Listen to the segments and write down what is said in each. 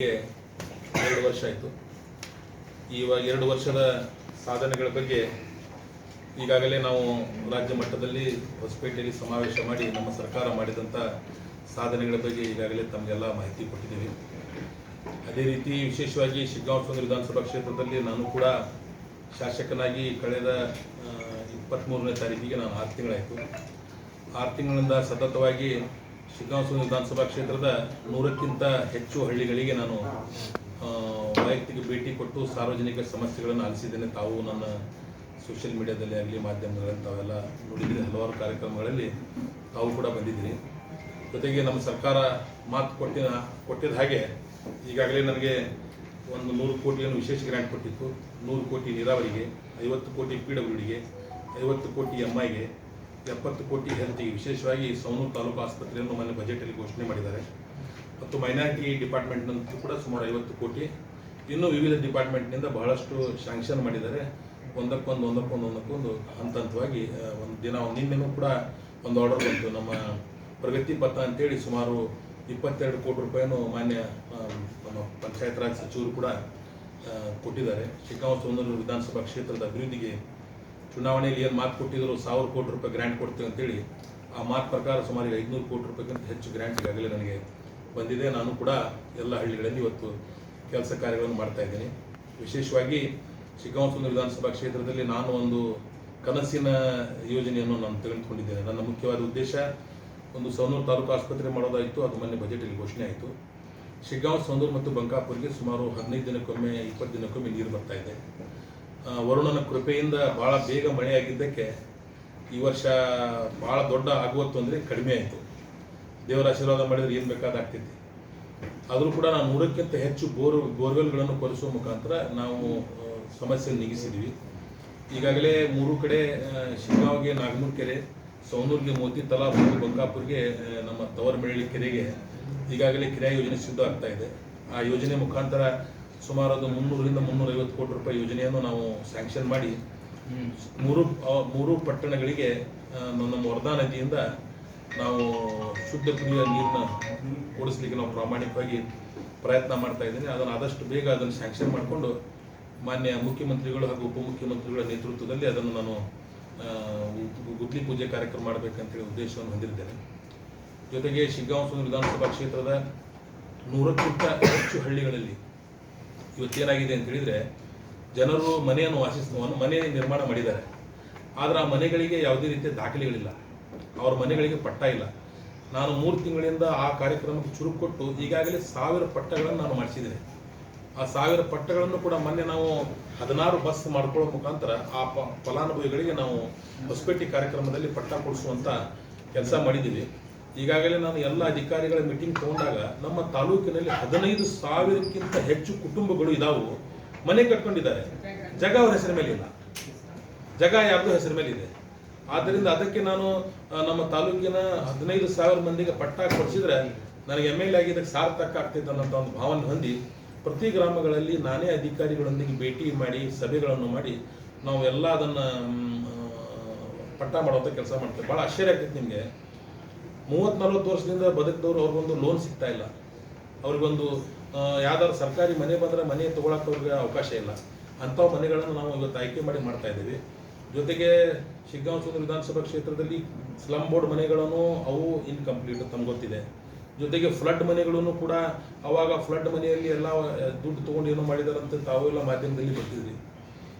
ಎರಡು ವರ್ಷ ಆಯಿತು. ಇವಾಗ ಎರಡು ವರ್ಷದ ಸಾಧನೆಗಳ ಬಗ್ಗೆ ಈಗಾಗಲೇ ನಾವು ರಾಜ್ಯ ಮಟ್ಟದಲ್ಲಿ ಹೊಸಪೇಟೆಯಲ್ಲಿ ಸಮಾವೇಶ ಮಾಡಿ ನಮ್ಮ ಸರ್ಕಾರ ಮಾಡಿದಂಥ ಸಾಧನೆಗಳ ಬಗ್ಗೆ ಈಗಾಗಲೇ ತಮಗೆಲ್ಲ ಮಾಹಿತಿ ಕೊಟ್ಟಿದ್ದೀವಿ. ಅದೇ ರೀತಿ ವಿಶೇಷವಾಗಿ ಶಿಗ್ಗಾಂವ್ ವಿಧಾನಸಭಾ ಕ್ಷೇತ್ರದಲ್ಲಿ ನಾನು ಕೂಡ ಶಾಸಕನಾಗಿ ಕಳೆದ ಇಪ್ಪತ್ತ್ಮೂರನೇ ತಾರೀಕಿಗೆ ನಾನು ಆರು ತಿಂಗಳಾಯಿತು. ಆರು ತಿಂಗಳಿಂದ ಸತತವಾಗಿ ಶಿಗ್ಗಾಂವ್ ವಿಧಾನಸಭಾ ಕ್ಷೇತ್ರದ ನೂರಕ್ಕಿಂತ ಹೆಚ್ಚು ಹಳ್ಳಿಗಳಿಗೆ ನಾನು ವೈಯಕ್ತಿಕ ಭೇಟಿ ಕೊಟ್ಟು ಸಾರ್ವಜನಿಕ ಸಮಸ್ಯೆಗಳನ್ನು ಆಲಿಸಿದ್ದೇನೆ. ತಾವು ನನ್ನ ಸೋಷಿಯಲ್ ಮೀಡಿಯಾದಲ್ಲಿ ಆಗಲಿ, ಮಾಧ್ಯಮಗಳಲ್ಲಿ ತಾವೆಲ್ಲ ನೋಡಿದ್ದೀರಿ. ಹಲವಾರು ಕಾರ್ಯಕ್ರಮಗಳಲ್ಲಿ ತಾವು ಕೂಡ ಬಂದಿದ್ದೀರಿ. ಜೊತೆಗೆ ನಮ್ಮ ಸರ್ಕಾರ ಮಾತು ಕೊಟ್ಟಿನ, ಕೊಟ್ಟಿದ್ದ ಹಾಗೆ ಈಗಾಗಲೇ ನನಗೆ ಒಂದು ನೂರು ಕೋಟಿಯನ್ನು ವಿಶೇಷ ಗ್ರ್ಯಾಂಟ್ ಕೊಟ್ಟಿತ್ತು. ನೂರು ಕೋಟಿ ನೀರಾವರಿಗೆ, ಐವತ್ತು ಕೋಟಿ ಪಿ ಡಬ್ಲ್ಯೂಡಿಗೆ ಐವತ್ತು ಕೋಟಿ ಎಂ ಐಗೆ ಎಪ್ಪತ್ತು ಕೋಟಿ ಹೆಲ್ತಿಗೆ ವಿಶೇಷವಾಗಿ ಸೌನೂರು ತಾಲೂಕು ಆಸ್ಪತ್ರೆಯನ್ನು ಮೊನ್ನೆ ಬಜೆಟಲ್ಲಿ ಘೋಷಣೆ ಮಾಡಿದ್ದಾರೆ. ಮತ್ತು ಮೈನಾರಿಟಿ ಡಿಪಾರ್ಟ್ಮೆಂಟ್ನಂತೂ ಕೂಡ ಸುಮಾರು ಐವತ್ತು ಕೋಟಿ. ಇನ್ನೂ ವಿವಿಧ ಡಿಪಾರ್ಟ್ಮೆಂಟ್ನಿಂದ ಬಹಳಷ್ಟು ಶಾಂಕ್ಷನ್ ಮಾಡಿದ್ದಾರೆ. ಒಂದಕ್ಕೊಂದು ಒಂದಕ್ಕೊಂದು ಒಂದಕ್ಕೊಂದು ಹಂತ ಹಂತವಾಗಿ ಒಂದು ದಿನ ನಿನ್ನೆನೂ ಕೂಡ ಒಂದು ಆರ್ಡರ್ ಬಂತು. ನಮ್ಮ ಪ್ರಗತಿ ಪಥ ಅಂತೇಳಿ ಸುಮಾರು ಇಪ್ಪತ್ತೆರಡು ಕೋಟಿ ರೂಪಾಯಿನೂ ಮಾನ್ಯ ನಮ್ಮ ಪಂಚಾಯತ್ ರಾಜ್ ಸಚಿವರು ಕೂಡ ಕೊಟ್ಟಿದ್ದಾರೆ. ಶಿಗ್ಗಾಂವ್ ಸೋನೂರು ವಿಧಾನಸಭಾ ಕ್ಷೇತ್ರದ ಅಭಿವೃದ್ಧಿಗೆ ಚುನಾವಣೆಯಲ್ಲಿ ಏನು ಮಾತು ಕೊಟ್ಟಿದ್ರು ಸಾವಿರ ಕೋಟಿ ರೂಪಾಯಿ ಗ್ರ್ಯಾಂಟ್ ಕೊಡ್ತೀವಿ ಅಂತೇಳಿ, ಆ ಮಾತು ಪ್ರಕಾರ ಸುಮಾರು ಐದುನೂರು ಕೋಟಿ ರೂಪಾಯಿಗಿಂತ ಹೆಚ್ಚು ಗ್ರ್ಯಾಂಟ್ ಈಗಾಗಲೇ ನನಗೆ ಬಂದಿದೆ. ನಾನು ಕೂಡ ಎಲ್ಲ ಹಳ್ಳಿಗಳಲ್ಲಿ ಇವತ್ತು ಕೆಲಸ ಕಾರ್ಯಗಳನ್ನು ಮಾಡ್ತಾ ಇದ್ದೀನಿ. ವಿಶೇಷವಾಗಿ ಶಿಗ್ಗಾಂವ್ ಸುಂದರ ವಿಧಾನಸಭಾ ಕ್ಷೇತ್ರದಲ್ಲಿ ನಾನು ಒಂದು ಕನಸಿನ ಯೋಜನೆಯನ್ನು ನಾನು ತೆಗೆದುಕೊಂಡಿದ್ದೇನೆ. ನನ್ನ ಮುಖ್ಯವಾದ ಉದ್ದೇಶ, ಒಂದು ಸವನೂರು ತಾಲೂಕು ಆಸ್ಪತ್ರೆ ಮಾಡೋದಾಯಿತು, ಅದು ಮೊನ್ನೆ ಬಜೆಟಲ್ಲಿ ಘೋಷಣೆ ಆಯಿತು. ಶಿಗ್ಗಾಂವ್ ಸೌಂದೂರು ಮತ್ತು ಬಂಕಾಪುರ್ಗೆ ಸುಮಾರು ಹದಿನೈದು ದಿನಕ್ಕೊಮ್ಮೆ, ಇಪ್ಪತ್ತು ದಿನಕ್ಕೊಮ್ಮೆ ನೀರು ಬರ್ತಾ ಇದೆ. ವರುಣನ ಕೃಪೆಯಿಂದ ಭಾಳ ಬೇಗ ಮಳೆಯಾಗಿದ್ದಕ್ಕೆ ಈ ವರ್ಷ ಭಾಳ ದೊಡ್ಡ ಆಗುವ ತೊಂದರೆ ಕಡಿಮೆ ಆಯಿತು. ದೇವರ ಆಶೀರ್ವಾದ ಮಾಡಿದರೆ ಏನು ಬೇಕಾದಾಗ್ತೈತಿ. ಆದರೂ ಕೂಡ ನಾವು ನೂರಕ್ಕಿಂತ ಹೆಚ್ಚು ಬೋರ್ ಬೋರ್ವೆಲ್ಗಳನ್ನು ಕೊರೆಸುವ ಮುಖಾಂತರ ನಾವು ಸಮಸ್ಯೆ ನೀಗಿಸಿದ್ವಿ. ಈಗಾಗಲೇ ಮೂರು ಕಡೆ ಆ, ಶಿಗ್ಗಾಂವ್ಗೆ ನಾಗನೂರು ಕೆರೆ ಸೌನೂರ್ಗೆ ಮೋತಿ ಮತ್ತು ಬಂಕಾಪುರ್ಗೆ ನಮ್ಮ ತವರ್ಮಳ್ಳಿ ಕೆರೆಗೆ ಈಗಾಗಲೇ ಕಿರಾಯ ಯೋಜನೆ ಸಿದ್ಧ ಆಗ್ತಾ ಇದೆ. ಆ ಯೋಜನೆ ಮುಖಾಂತರ ಸುಮಾರು ಅದು ಮುನ್ನೂರರಿಂದ ಮುನ್ನೂರೈವತ್ತು ಕೋಟಿ ರೂಪಾಯಿ ಯೋಜನೆಯನ್ನು ನಾವು ಸ್ಯಾಂಕ್ಷನ್ ಮಾಡಿ, ಮೂರು ಮೂರು ಪಟ್ಟಣಗಳಿಗೆ ನಮ್ಮ ವರ್ಧಾ ನದಿಯಿಂದ ನಾವು ಶುದ್ಧ ಕುಡಿಯುವ ನೀರನ್ನ ಓಡಿಸ್ಲಿಕ್ಕೆ ನಾವು ಪ್ರಾಮಾಣಿಕವಾಗಿ ಪ್ರಯತ್ನ ಮಾಡ್ತಾ ಇದ್ದೀನಿ. ಅದನ್ನು ಆದಷ್ಟು ಬೇಗ ಅದನ್ನು ಸ್ಯಾಂಕ್ಷನ್ ಮಾಡಿಕೊಂಡು ಮಾನ್ಯ ಮುಖ್ಯಮಂತ್ರಿಗಳು ಹಾಗೂ ಉಪಮುಖ್ಯಮಂತ್ರಿಗಳ ನೇತೃತ್ವದಲ್ಲಿ ಅದನ್ನು ನಾನು ಗುದ್ಲಿ ಪೂಜೆ ಕಾರ್ಯಕ್ರಮ ಮಾಡಬೇಕಂತೇಳಿ ಉದ್ದೇಶವನ್ನು ಹೊಂದಿದ್ದೇನೆ. ಜೊತೆಗೆ ಶಿಗ್ಗಾಂವ್ ವಿಧಾನಸಭಾ ಕ್ಷೇತ್ರದ ನೂರಕ್ಕಿಂತ ಹೆಚ್ಚು ಹಳ್ಳಿಗಳಲ್ಲಿ ಇವತ್ತೇನಾಗಿದೆ ಅಂತ ಹೇಳಿದ್ರೆ, ಜನರು ಮನೆಯನ್ನು ವಾಸಿಸುವ ಮನೆ ನಿರ್ಮಾಣ ಮಾಡಿದ್ದಾರೆ. ಆದರೆ ಆ ಮನೆಗಳಿಗೆ ಯಾವುದೇ ರೀತಿಯ ದಾಖಲೆಗಳಿಲ್ಲ. ಅವ್ರ ಮನೆಗಳಿಗೆ ಪಟ್ಟ ಇಲ್ಲ. ನಾನು ಮೂರು ತಿಂಗಳಿಂದ ಆ ಕಾರ್ಯಕ್ರಮಕ್ಕೆ ಚುರುಕು ಕೊಟ್ಟು ಈಗಾಗಲೇ ಸಾವಿರ ಪಟ್ಟಗಳನ್ನು ನಾನು ಮಾಡಿಸಿದ್ದೇನೆ. ಆ ಸಾವಿರ ಪಟ್ಟಗಳನ್ನು ಕೂಡ ಮೊನ್ನೆ ನಾವು ಹದಿನಾರು ಬಸ್ ಮಾಡ್ಕೊಳ್ಳೋ ಮುಖಾಂತರ ಆ ಫಲಾನುಭವಿಗಳಿಗೆ ನಾವು ಹೊಸಪೇಟೆ ಕಾರ್ಯಕ್ರಮದಲ್ಲಿ ಪಟ್ಟ ಕೊಡಿಸುವಂಥ ಕೆಲಸ ಮಾಡಿದ್ದೀವಿ. ಈಗಾಗಲೇ ನಾನು ಎಲ್ಲ ಅಧಿಕಾರಿಗಳ ಮೀಟಿಂಗ್ ತಗೊಂಡಾಗ ನಮ್ಮ ತಾಲೂಕಿನಲ್ಲಿ ಹದಿನೈದು ಸಾವಿರಕ್ಕಿಂತ ಹೆಚ್ಚು ಕುಟುಂಬಗಳು ಇದಾವು. ಮನೆ ಕಟ್ಕೊಂಡಿದ್ದಾರೆ. ಜಗ ಅವ್ರ ಹೆಸರ ಮೇಲೆ ಇಲ್ಲ. ಜಗ ಯಾರ್ದು ಹೆಸರ ಮೇಲೆ ಇದೆ. ಆದ್ದರಿಂದ ಅದಕ್ಕೆ ನಾನು ನಮ್ಮ ತಾಲೂಕಿನ ಹದಿನೈದು ಸಾವಿರ ಮಂದಿಗೆ ಪಟ್ಟ ಕೊಡಿಸಿದ್ರೆ ನನಗೆ ಎಂ ಎಲ್ ಎ ಆಗಿದ್ದಕ್ಕೆ ಸಾರ್ಥಕ ಆಗ್ತೈತೆ ಅನ್ನೋಂಥ ಒಂದು ಭಾವನೆ ಹೊಂದಿ ಪ್ರತಿ ಗ್ರಾಮಗಳಲ್ಲಿ ನಾನೇ ಅಧಿಕಾರಿಗಳೊಂದಿಗೆ ಭೇಟಿ ಮಾಡಿ, ಸಭೆಗಳನ್ನು ಮಾಡಿ ನಾವು ಎಲ್ಲ ಅದನ್ನು ಪಟ್ಟ ಮಾಡುವಂಥ ಕೆಲಸ ಮಾಡ್ತೇವೆ. ಭಾಳ ಆಶ್ಚರ್ಯ ಆಗ್ತೈತೆ ನಿಮಗೆ. ಮೂವತ್ತು ನಲ್ವತ್ತು ವರ್ಷದಿಂದ ಬದುಕಿದವರು ಅವ್ರಿಗೊಂದು ಲೋನ್ ಸಿಗ್ತಾ ಇಲ್ಲ. ಅವ್ರಿಗೊಂದು ಯಾವ್ದಾದ್ರು ಸರ್ಕಾರಿ ಮನೆ ಬಂದರೆ ಮನೆ ತೊಗೊಳಕ್ಕೆ ಅವ್ರಿಗೆ ಅವಕಾಶ ಇಲ್ಲ. ಅಂಥ ಮನೆಗಳನ್ನು ನಾವು ಇವತ್ತು ಆಯ್ಕೆ ಮಾಡಿ ಮಾಡ್ತಾ ಇದ್ದೀವಿ. ಜೊತೆಗೆ ಶಿಗ್ಗಾಂವ್ ಸುಂದರ ವಿಧಾನಸಭಾ ಕ್ಷೇತ್ರದಲ್ಲಿ ಸ್ಲಮ್ ಬೋರ್ಡ್ ಮನೆಗಳನ್ನು ಅವು ಇನ್ಕಂಪ್ಲೀಟ್ ತಮ್ಗೆ ಗೊತ್ತಿದೆ. ಜೊತೆಗೆ ಫ್ಲಡ್ ಮನೆಗಳನ್ನು ಕೂಡ ಅವಾಗ ಫ್ಲಡ್ ಮನೆಯಲ್ಲಿ ಎಲ್ಲ ದುಡ್ಡು ತೊಗೊಂಡು ಏನೋ ಮಾಡಿದಾರಂತ ಎಲ್ಲ ಮಾಧ್ಯಮದಲ್ಲಿ ಬರ್ತಿದ್ವಿ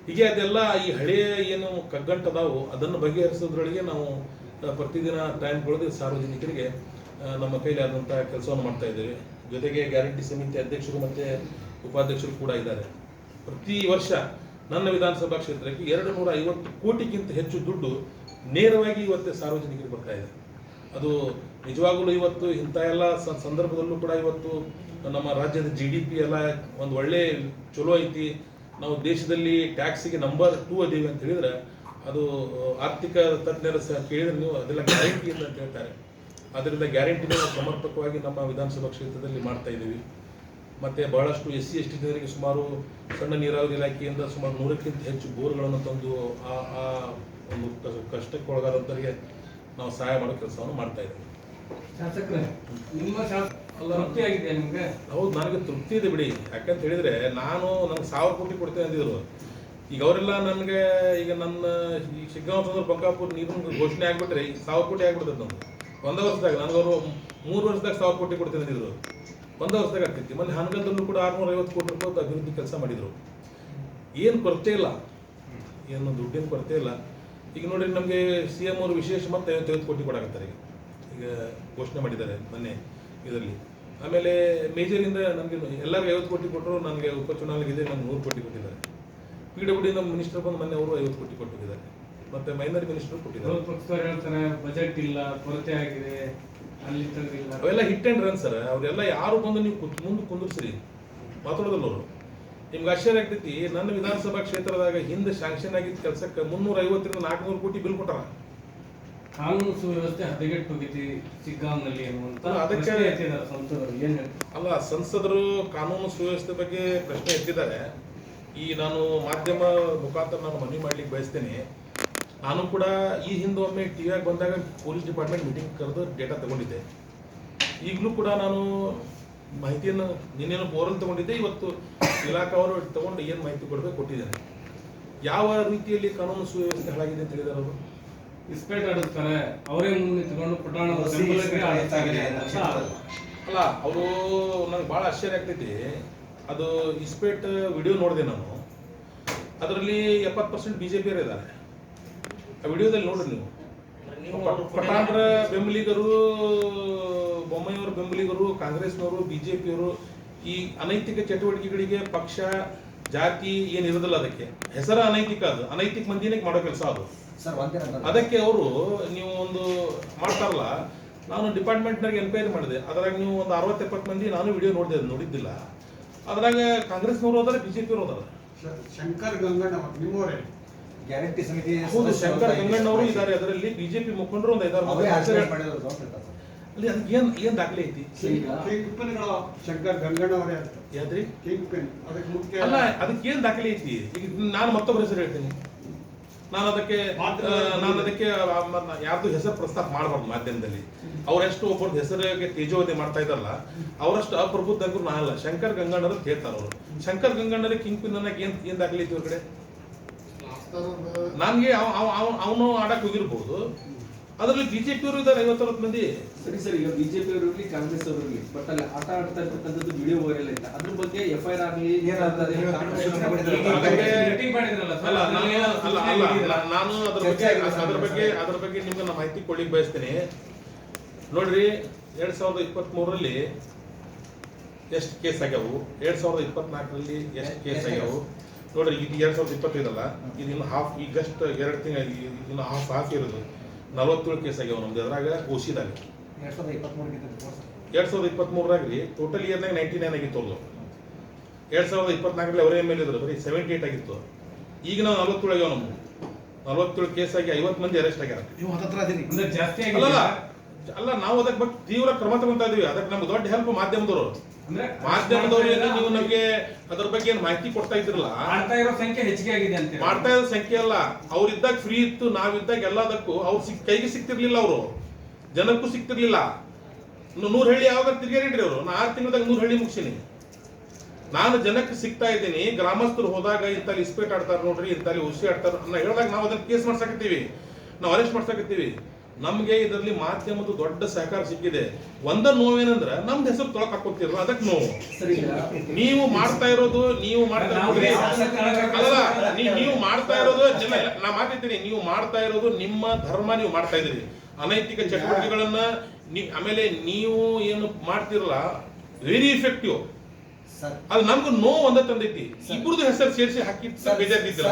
ಹೀಗೆ ಅದೆಲ್ಲ ಈ ಹಳೆಯ ಏನು ಕಗ್ಗಂಟದಾವು ಅದನ್ನು ಬಗೆಹರಿಸೋದ್ರೊಳಗೆ ನಾವು ಪ್ರತಿದಿನ ಟೈಮ್ ಕೊಡದೆ ಸಾರ್ವಜನಿಕರಿಗೆ ನಮ್ಮ ಕೈಲಿ ಆದಂಥ ಕೆಲಸವನ್ನು ಮಾಡ್ತಾ ಇದ್ದೇವೆ. ಜೊತೆಗೆ ಗ್ಯಾರಂಟಿ ಸಮಿತಿ ಅಧ್ಯಕ್ಷರು ಮತ್ತೆ ಉಪಾಧ್ಯಕ್ಷರು ಕೂಡ ಇದ್ದಾರೆ. ಪ್ರತಿ ವರ್ಷ ನನ್ನ ವಿಧಾನಸಭಾ ಕ್ಷೇತ್ರಕ್ಕೆ ಎರಡು ನೂರ ಐವತ್ತು ಕೋಟಿಗಿಂತ ಹೆಚ್ಚು ದುಡ್ಡು ನೇರವಾಗಿ ಇವತ್ತು ಸಾರ್ವಜನಿಕರಿಗೆ ಬರ್ತಾ ಇದೆ. ಅದು ನಿಜವಾಗಲೂ ಇವತ್ತು ಇಂಥ ಎಲ್ಲ ಸಂದರ್ಭದಲ್ಲೂ ಕೂಡ ಇವತ್ತು ನಮ್ಮ ರಾಜ್ಯದ ಜಿ ಡಿ ಪಿ ಎಲ್ಲ ಒಂದು ಒಳ್ಳೆ ಚಲೋ ಐತಿ. ನಾವು ದೇಶದಲ್ಲಿ ಟ್ಯಾಕ್ಸಿಗೆ ನಂಬರ್ ಟೂ ಅದೀವಿ ಅಂತ ಹೇಳಿದ್ರೆ ಅದು ಆರ್ಥಿಕ ತಜ್ಞರ ಸಹ ಕೇಳಿದ್ರೆ ನೀವು ಅದೆಲ್ಲ ಗ್ಯಾರಂಟಿ ಇಲ್ಲ ಅಂತ ಹೇಳ್ತಾರೆ. ಅದರಿಂದ ಗ್ಯಾರಂಟಿನ ಸಮರ್ಪಕವಾಗಿ ನಮ್ಮ ವಿಧಾನಸಭಾ ಕ್ಷೇತ್ರದಲ್ಲಿ ಮಾಡ್ತಾ ಇದ್ದೀವಿ. ಮತ್ತೆ ಬಹಳಷ್ಟು ಎಸ್ ಸಿ ಎಸ್ ಟಿ ಜನರಿಗೆ ಸುಮಾರು ಸಣ್ಣ ನೀರಾವರಿ ಇಲಾಖೆಯಿಂದ ಸುಮಾರು ನೂರಕ್ಕಿಂತ ಹೆಚ್ಚು ಬೋರ್ಗಳನ್ನು ತಂದು ಆ ಆ ಒಂದು ಕಷ್ಟಕ್ಕೆ ಕಷ್ಟಕ್ಕೊಳಗಾದಂಥವರಿಗೆ ನಾವು ಸಹಾಯ ಮಾಡೋ ಕೆಲಸವನ್ನು ಮಾಡ್ತಾ ಇದ್ದೀವಿ. ಹೌದು ನನಗೆ ತೃಪ್ತಿ ಇದೆ ಬಿಡಿ. ಯಾಕಂತ ಹೇಳಿದ್ರೆ ನಾನು ನಂಗೆ ಸಾವಿರ ಕೋಟಿ ಕೊಡ್ತೇನೆ ಅಂದಿದ್ರು. ಈಗ ಅವರೆಲ್ಲ ನನಗೆ ಈಗ ನನ್ನ ಈ ಬಂಕಾಪುರ ನೀರಿನ ಘೋಷಣೆ ಆಗ್ಬಿಟ್ರೆ ಈಗ ಸಾವಿರ ಕೋಟಿ ಆಗ್ಬಿಡ್ತದೆ ನಮ್ಗೆ. ಒಂದೇ ವರ್ಷದಾಗ ನನಗೆ ಅವರು ಮೂರು ವರ್ಷದಾಗ ಸಾವಿರ ಕೋಟಿ ಕೊಡ್ತೇನೆ ನೀರು ಒಂದೇ ವರ್ಷದಾಗ ಆಗ್ತೈತಿ ಮೊನ್ನೆ ಹನಗಲ್ದಲ್ಲೂ ಕೂಡ ಆರ್ನೂರ ಐವತ್ತು ಕೋಟಿ ರೂಪಾಯಿ ಅಭಿವೃದ್ಧಿ ಕೆಲಸ ಮಾಡಿದ್ರು. ಏನು ಕೊರತೆ ಇಲ್ಲ. ಏನು ದುಡ್ಡಿನ ಕೊರತೆ ಇಲ್ಲ. ಈಗ ನೋಡಿ ನಮಗೆ ಸಿ ಎಂ ಅವರು ವಿಶೇಷ ಮತ್ತೆ ಐವತ್ತೈವತ್ತು ಕೋಟಿ ಕೊಡಾಕತ್ತಾರೆ ಈಗ. ಈಗ ಘೋಷಣೆ ಮಾಡಿದ್ದಾರೆ ಮೊನ್ನೆ ಇದರಲ್ಲಿ. ಆಮೇಲೆ ಮೇಜರಿಂದ ನಮಗೆ ಎಲ್ಲರಿಗೂ ಐವತ್ತು ಕೋಟಿ ಕೊಟ್ಟರು ನನಗೆ ಉಪಚುನಾವಣೆಗೆ ಇದೆ, ನನಗೆ ನೂರು ಕೋಟಿ ಕೊಟ್ಟಿದ್ದಾರೆ. ಪಿ ಡಬ್ಲ್ಯೂ ಡಿ ಮಿನಿಸ್ಟರ್ ಬಂದು ಮೊನ್ನೆ ಅವರು ಐವತ್ತು ಕೋಟಿ ಕೊಟ್ಟಿದ್ದಾರೆ. ಮತ್ತೆ ಮೈನರ್ ಮಿನಿಸ್ಟರ್ ಕೊಟ್ಟಿದ್ದಾರೆ. ವಿರೋಧ ಪಕ್ಷದವ್ರು ಹೇಳ್ತಾರೆ ಬಜೆಟ್ ಇಲ್ಲ ಕೊರತೆ ಆಗಿದೆ ಅಲ್ಲಿ ಅವೆಲ್ಲ ಹಿಟ್ ಆ್ಯಂಡ್ ರನ್ ಸರ್ ಅವರೆಲ್ಲ ಯಾರು ಬಂದು ನೀವು ಕುತ್ ಮುಂದೆ ಕುಂದಿರ್ಸ್ರಿ? ಮಾತಾಡೋದಲ್ಲ ಅವರು ನಿಮ್ಗೆ ಆಶ್ಚರ್ಯ ಆಗ್ತೈತಿ ನನ್ನ ವಿಧಾನಸಭಾ ಕ್ಷೇತ್ರದಾಗ ಹಿಂದೆ ಶಾಂಕ್ಷನ್ ಆಗಿದ್ದ ಕೆಲಸಕ್ಕೆ ಮುನ್ನೂರ ಐವತ್ತರಿಂದ ನಾಲ್ಕುನೂರು ಕೋಟಿ ಬಿಲ್ ಕೊಟ್ಟಾರ. ಕಾನೂನು ಸುವ್ಯವಸ್ಥೆ ಹದಗೆಟ್ಟು ಹೋಗಿತಿ ಸಿಗ್ಗಾಂನಲ್ಲಿ ಅನ್ನುವಂತ ಅದಕ್ಕೆ- ಸಂಸದರು. ಏನು ಅಲ್ಲ ಸಂಸದರು ಕಾನೂನು ಸುವ್ಯವಸ್ಥೆ ಬಗ್ಗೆ ಪ್ರಶ್ನೆ ಎತ್ತಿದ್ದಾರೆ. ಈ ನಾನು ಮಾಧ್ಯಮ ಮುಖಾಂತರ ನಾನು ಮನವಿ ಮಾಡ್ಲಿಕ್ಕೆ ಬಯಸ್ತೇನೆ. ನಾನು ಕೂಡ ಈ ಹಿಂದೆ ಒಮ್ಮೆ ಟಿ ವಿಯಾಗಿ ಬಂದಾಗ ಪೊಲೀಸ್ ಡಿಪಾರ್ಟ್ಮೆಂಟ್ ಮೀಟಿಂಗ್ ಕರೆದು ಡೇಟಾ ತಗೊಂಡಿದ್ದೆ. ಈಗಲೂ ಕೂಡ ನಾನು ಮಾಹಿತಿಯನ್ನು ನಿನ್ನೇನು ಬೋರಲ್ ತಗೊಂಡಿದ್ದೆ. ಇವತ್ತು ಇಲಾಖಾ ಅವರು ತಗೊಂಡು ಏನು ಮಾಹಿತಿ ಕೊಡಬೇಕು ಕೊಟ್ಟಿದ್ದಾರೆ. ಯಾವ ರೀತಿಯಲ್ಲಿ ಕಾನೂನು ಸುವ್ಯವಸ್ಥೆ ಹಾಳಾಗಿದೆ ಅಂತ ಹೇಳಿದಾರೆ ಅವರು? ಇಸ್ಪೇಟ್ ಆಡಿಸ್ತಾರೆ ಅವರೇ ಮುಂದೆ ತಗೊಂಡು ಪುಟಾಣ ಅಲ್ಲ ಅವರು ನನಗೆ ಭಾಳ ಆಶ್ಚರ್ಯ ಆಗ್ತೈತಿ. ಅದು ಇಸ್ಪೇಟ್ ವಿಡಿಯೋ ನೋಡಿದೆ ನಾನು. ಅದರಲ್ಲಿ ಎಪ್ಪತ್ತು ಪರ್ಸೆಂಟ್ ಬಿ ಜೆ ಇದ್ದಾರೆ. ಆ ವಿಡಿಯೋದಲ್ಲಿ ನೋಡ್ರಿ ನೀವು. ಪಟಾಂಡ್ರ ಪಠಾಣ್ರ ಬೆಂಬಲಿಗರು ಬೊಮ್ಮಯ್ಯವರ ಬೆಂಬಲಿಗರು ಕಾಂಗ್ರೆಸ್ನವರು ಬಿ ಜೆ ಪಿಯವರು ಈ ಅನೈತಿಕ ಚಟುವಟಿಕೆಗಳಿಗೆ ಪಕ್ಷ ಜಾತಿ ಏನಿರೋದಿಲ್ಲ ಅದಕ್ಕೆ. ಹೆಸರ ಅನೈತಿಕ ಅದು. ಅನೈತಿಕ ಮಂದಿನೇ ಮಾಡೋ ಕೆಲಸ ಅದು. ಸರ್ ಅದಕ್ಕೆ ಅವರು ನೀವು ಒಂದು ಮಾಡ್ತಾರಲ್ಲ ನಾನು ಡಿಪಾರ್ಟ್ಮೆಂಟ್ನಾಗ ಎನ್ಕ್ವೈರಿ ಮಾಡಿದೆ. ಅದ್ರಾಗ ನೀವು ಒಂದು ಅರವತ್ತೆಪ್ಪತ್ತು ಮಂದಿ ನಾನು ವಿಡಿಯೋ ನೋಡಿದೆ ಅದು ನೋಡಿದ್ದಿಲ್ಲ. ಅದ್ರಾಗ ಕಾಂಗ್ರೆಸ್ನವರು ಹೋದಾರೆ ಬಿ ಜೆ ಪಿಯವರು ಹೋದಾರೆ ಶಂಕರ್ ಗಂಗಣ್ಣ ನಿಮ್ಮವರೇ ಗ್ಯಾರಂಟಿ ಸಮಿತಿ ಹೌದು ಶಂಕರ್ ಗಂಗಣ್ಣವರು ಇದ್ದಾರೆ ಅದರಲ್ಲಿ ಬಿಜೆಪಿ ಮುಖಂಡರು ಒಂದು ಐದಾರು. ಅಲ್ಲಿ ಅದಕ್ಕೆ ಏನ್ ಏನ್ ದಾಖಲೆ ಐತಿ? ಶಂಕರ್ ಗಂಗಣ್ಣವರೇ ಅಂತ. ಯಾವ್ದ್ರಿ? ಕಿಂಗ್ ಪಿನ್ ಅದಕ್ಕೆ ಮುಖ್ಯ ಅಲ್ಲ ಅದಕ್ಕೆ ಏನ್ ದಾಖಲೆ ಐತಿ? ಈಗ ನಾನು ಮತ್ತೊಬ್ಬರ ಹೆಸರು ಹೇಳ್ತೀನಿ. ನಾನು ಅದಕ್ಕೆ ನಾನು ಅದಕ್ಕೆ ಯಾರ್ದು ಹೆಸರು ಪ್ರಸ್ತಾಪ ಮಾಡಬಾರ್ದು ಮಾಧ್ಯಮದಲ್ಲಿ. ಅವರೆಷ್ಟು ಒಬ್ಬರ ಹೆಸರಿಗೆ ತೇಜೋವಧಿ ಮಾಡ್ತಾ ಇದ್ದಾರಲ್ಲ ಅವರಷ್ಟು ಅಪ್ರಬುದ್ಧಂಕರು ನಾನಲ್ಲ ಶಂಕರ್ ಗಂಗಣ್ಣರು ಹೇಳ್ತಾರೆ ಅವರು. ಶಂಕರ್ ಗಂಗಣ್ಣರ ಕಿಂಗ್ ಪಿನ್ ಅನ್ನಕ್ಕೆ ಏನ್ ಏನ್ ದಾಖಲೆ ಇತ್ತು ಅವ್ರ ಕಡೆ ನನ್ಗೆ ಅವನು ಆಡಕ್ ಹೋಗಿರ್ಬೋದು. ಅದರಲ್ಲಿ ಬಿಜೆಪಿ ಅವರು ಇದ್ದಾರೆ ಐವತ್ತರವತ್ತು ಮಂದಿ. ಸರಿ ಸರಿ ಈಗ ಬಿಜೆಪಿ ಅವರು ಇರಲಿ ಕಾಂಗ್ರೆಸ್ ಅವರು ಇರಲಿ ಬಟ್ ಅಲ್ಲಿ ಆಟ ಆಡ್ತಾ ಇರ್ತಕ್ಕಂಥದ್ದು ವಿಡಿಯೋ ವೈರಲ್ ಆಯ್ತಾ? ಅದ್ರ ಬಗ್ಗೆ ಎಫ್ ಐ ಆರ್ ಆಗಲಿ ನಾನು ಅದ್ರ ಬಗ್ಗೆ ಅದ್ರ ಬಗ್ಗೆ ಅದ್ರ ಬಗ್ಗೆ ನಿಮ್ಗೆ ನಾನು ಮಾಹಿತಿ ಕೊಡ್ಲಿಕ್ಕೆ ಬಯಸ್ತೀನಿ. ನೋಡ್ರಿ ಎರಡ್ ಸಾವಿರದ ಇಪ್ಪತ್ತ್ ಮೂರರಲ್ಲಿ ಎಷ್ಟು ಕೇಸ್ ಆಗ್ಯಾವು? ಎರಡ್ ಸಾವಿರದ ಇಪ್ಪತ್ನಾಲ್ಕರಲ್ಲಿ ಎಷ್ಟು ಕೇಸ್ ಆಗ್ಯಾವು? ನೋಡ್ರಿ ಇದು ಎರಡ್ ಸಾವಿರದ ಇಪ್ಪತ್ತೈದಲ್ಲ ಇದು ಇನ್ನು ಹಾಫ್ ಈಗಷ್ಟು ಎರಡು ತಿಂಗಳ ಇನ್ನು ಹಾಫ್ ಹಾಫ್ ಇರೋದು. ನಲವತ್ತೇಳು ಕೇಸ್ ಆಗ್ಯಾವ ನಮ್ದು ಅದ್ರಾಗ ಓಸಿದಾಗ ಎರಡ್ ಸಾವಿರದ ಇಪ್ಪತ್ಮೂರಕ್ಕಿಂತ ಎರಡು ಸಾವಿರದ ಇಪ್ಪತ್ಮೂರರಾಗ ರೀ ಟೋಟಲ್ ಇಯರ್ನಾಗ ನೈಂಟಿ ನೈನ್ ಆಗಿತ್ತು ಅವ್ರದ್ದು ಎರಡ್ ಸಾವಿರದ ಇಪ್ಪತ್ನಾಲ್ಕರಲ್ಲಿ ಅವರೇ ಎಂ ಎಲ್ ಇದ್ರು ಬರೀ ಸೆವೆಂಟಿ ಏಟ್ ಆಗಿತ್ತು. ಈಗ ನಾವು ನಲವತ್ತೇಳು ಆಗ್ಯಾವ ನಮ್ಗೆ ನಲವತ್ತೇಳು ಕೇಸ್ ಆಗಿ ಐವತ್ತು ಮಂದಿ ಅರೆಸ್ಟ್ ಆಗ್ಯಾರ ನೀವು ಹತ್ತತ್ರ ಜಾಸ್ತಿ ಅಲ್ಲ ನಾವು ಅದಕ್ಕೆ ಬಟ್ ತೀವ್ರ ಕ್ರಮ ತಗೊಂತಾ ಇದೀವಿ. ಅದಕ್ಕೆ ನಮ್ಗೆ ದೊಡ್ಡ ಹೆಲ್ಪ್ ಮಾಧ್ಯಮದವರು. ಅಂದ್ರೆ ಮಾಧ್ಯಮದವರು ಏನು ನೀವು ನಮಗೆ ಅದ್ರ ಬಗ್ಗೆ ಏನು ಮಾಹಿತಿ ಕೊಡ್ತಾ ಇದ್ರಲ್ಲ ಆಡ್ತಾ ಇರೋ ಸಂಖ್ಯೆ ಹೆಚ್ಚಿಗೆ ಆಗಿದೆ ಅಂತ ಮಾಡ್ತಾ ಇರೋ ಸಂಖ್ಯೆ ಅಲ್ಲ. ಅವ್ರಿದ್ದಾಗ ಫ್ರೀ ಇತ್ತು ನಾವಿದ್ದಾಗ ಎಲ್ಲದಕ್ಕೂ ಅವ್ರು ಸಿಕ್ ಕೈಗೆ ಸಿಕ್ತಿರ್ಲಿಲ್ಲ ಅವರು. ಜನಕ್ಕೂ ಸಿಕ್ತಿರ್ಲಿಲ್ಲ. ನೂರು ಹಳ್ಳಿ ಯಾವಾಗ ತಿರ್ಗಾರಿಡ್ರಿ ಅವರು? ನಾ ಆರು ತಿಂಗಳದಾಗ ನೂರು ಹಳ್ಳಿ ಮುಗಿಸಿನಿ. ನಾನು ಜನಕ್ಕೆ ಸಿಗ್ತಾ ಇದ್ದೀನಿ. ಗ್ರಾಮಸ್ಥರು ಹೋದಾಗ ಇಂತಲ್ಲಿ ಇಸ್ಪೇಟ್ ಆಡ್ತಾರೆ ನೋಡ್ರಿ ಇಂತಲ್ಲಿ ಹುಸಿ ಆಡ್ತಾರೆ ಅಂತ ಹೇಳಿದಾಗ ನಾವು ಅದನ್ನ ಕೇಸ್ ಮಾಡ್ಸಕತ್ತೀವಿ. ನಾವು ಅರೆಸ್ಟ್ ಮಾಡ್ಸಕತ್ತೀವಿ. ನಮಗೆ ಇದರಲ್ಲಿ ಮಾಧ್ಯಮದ ದೊಡ್ಡ ಸಹಕಾರ ಸಿಕ್ಕಿದೆ. ಒಂದ ನೋವೇನಂದ್ರ ನಮ್ದು ಹೆಸರು ತೊಳಕ್ ಹಾಕೋತಿದ್ರು ಅದಕ್ಕೆ ನೋವು. ನೀವು ಮಾಡ್ತಾ ಇರೋದು ನೀವು ಮಾಡ್ತಾ ನಾವು ಮಾಡ್ತಾ ಇರೋದು ನಾ ಮಾತಿದ್ದೀನಿ ನೀವು ಮಾಡ್ತಾ ಇರೋದು ನಿಮ್ಮ ಧರ್ಮ ನೀವು ಮಾಡ್ತಾ ಇದ್ದೀರಿ. ಅನೈತಿಕ ಚಟುವಟಿಕೆಗಳನ್ನ ಆಮೇಲೆ ನೀವು ಏನು ಮಾಡ್ತಿರಲ್ಲ ವೆರಿ ಇಫೆಕ್ಟಿವ್ ಅದು ನಮ್ಗೂ ನೋವು ಒಂದ ತಂದೈತಿ. ಇಬ್ಬರದು ಹೆಸರು ಸೇರಿಸಿ ಹಾಕಿ ಸರ್, ಬೇಜಾರಿದ್ದಿಲ್ಲ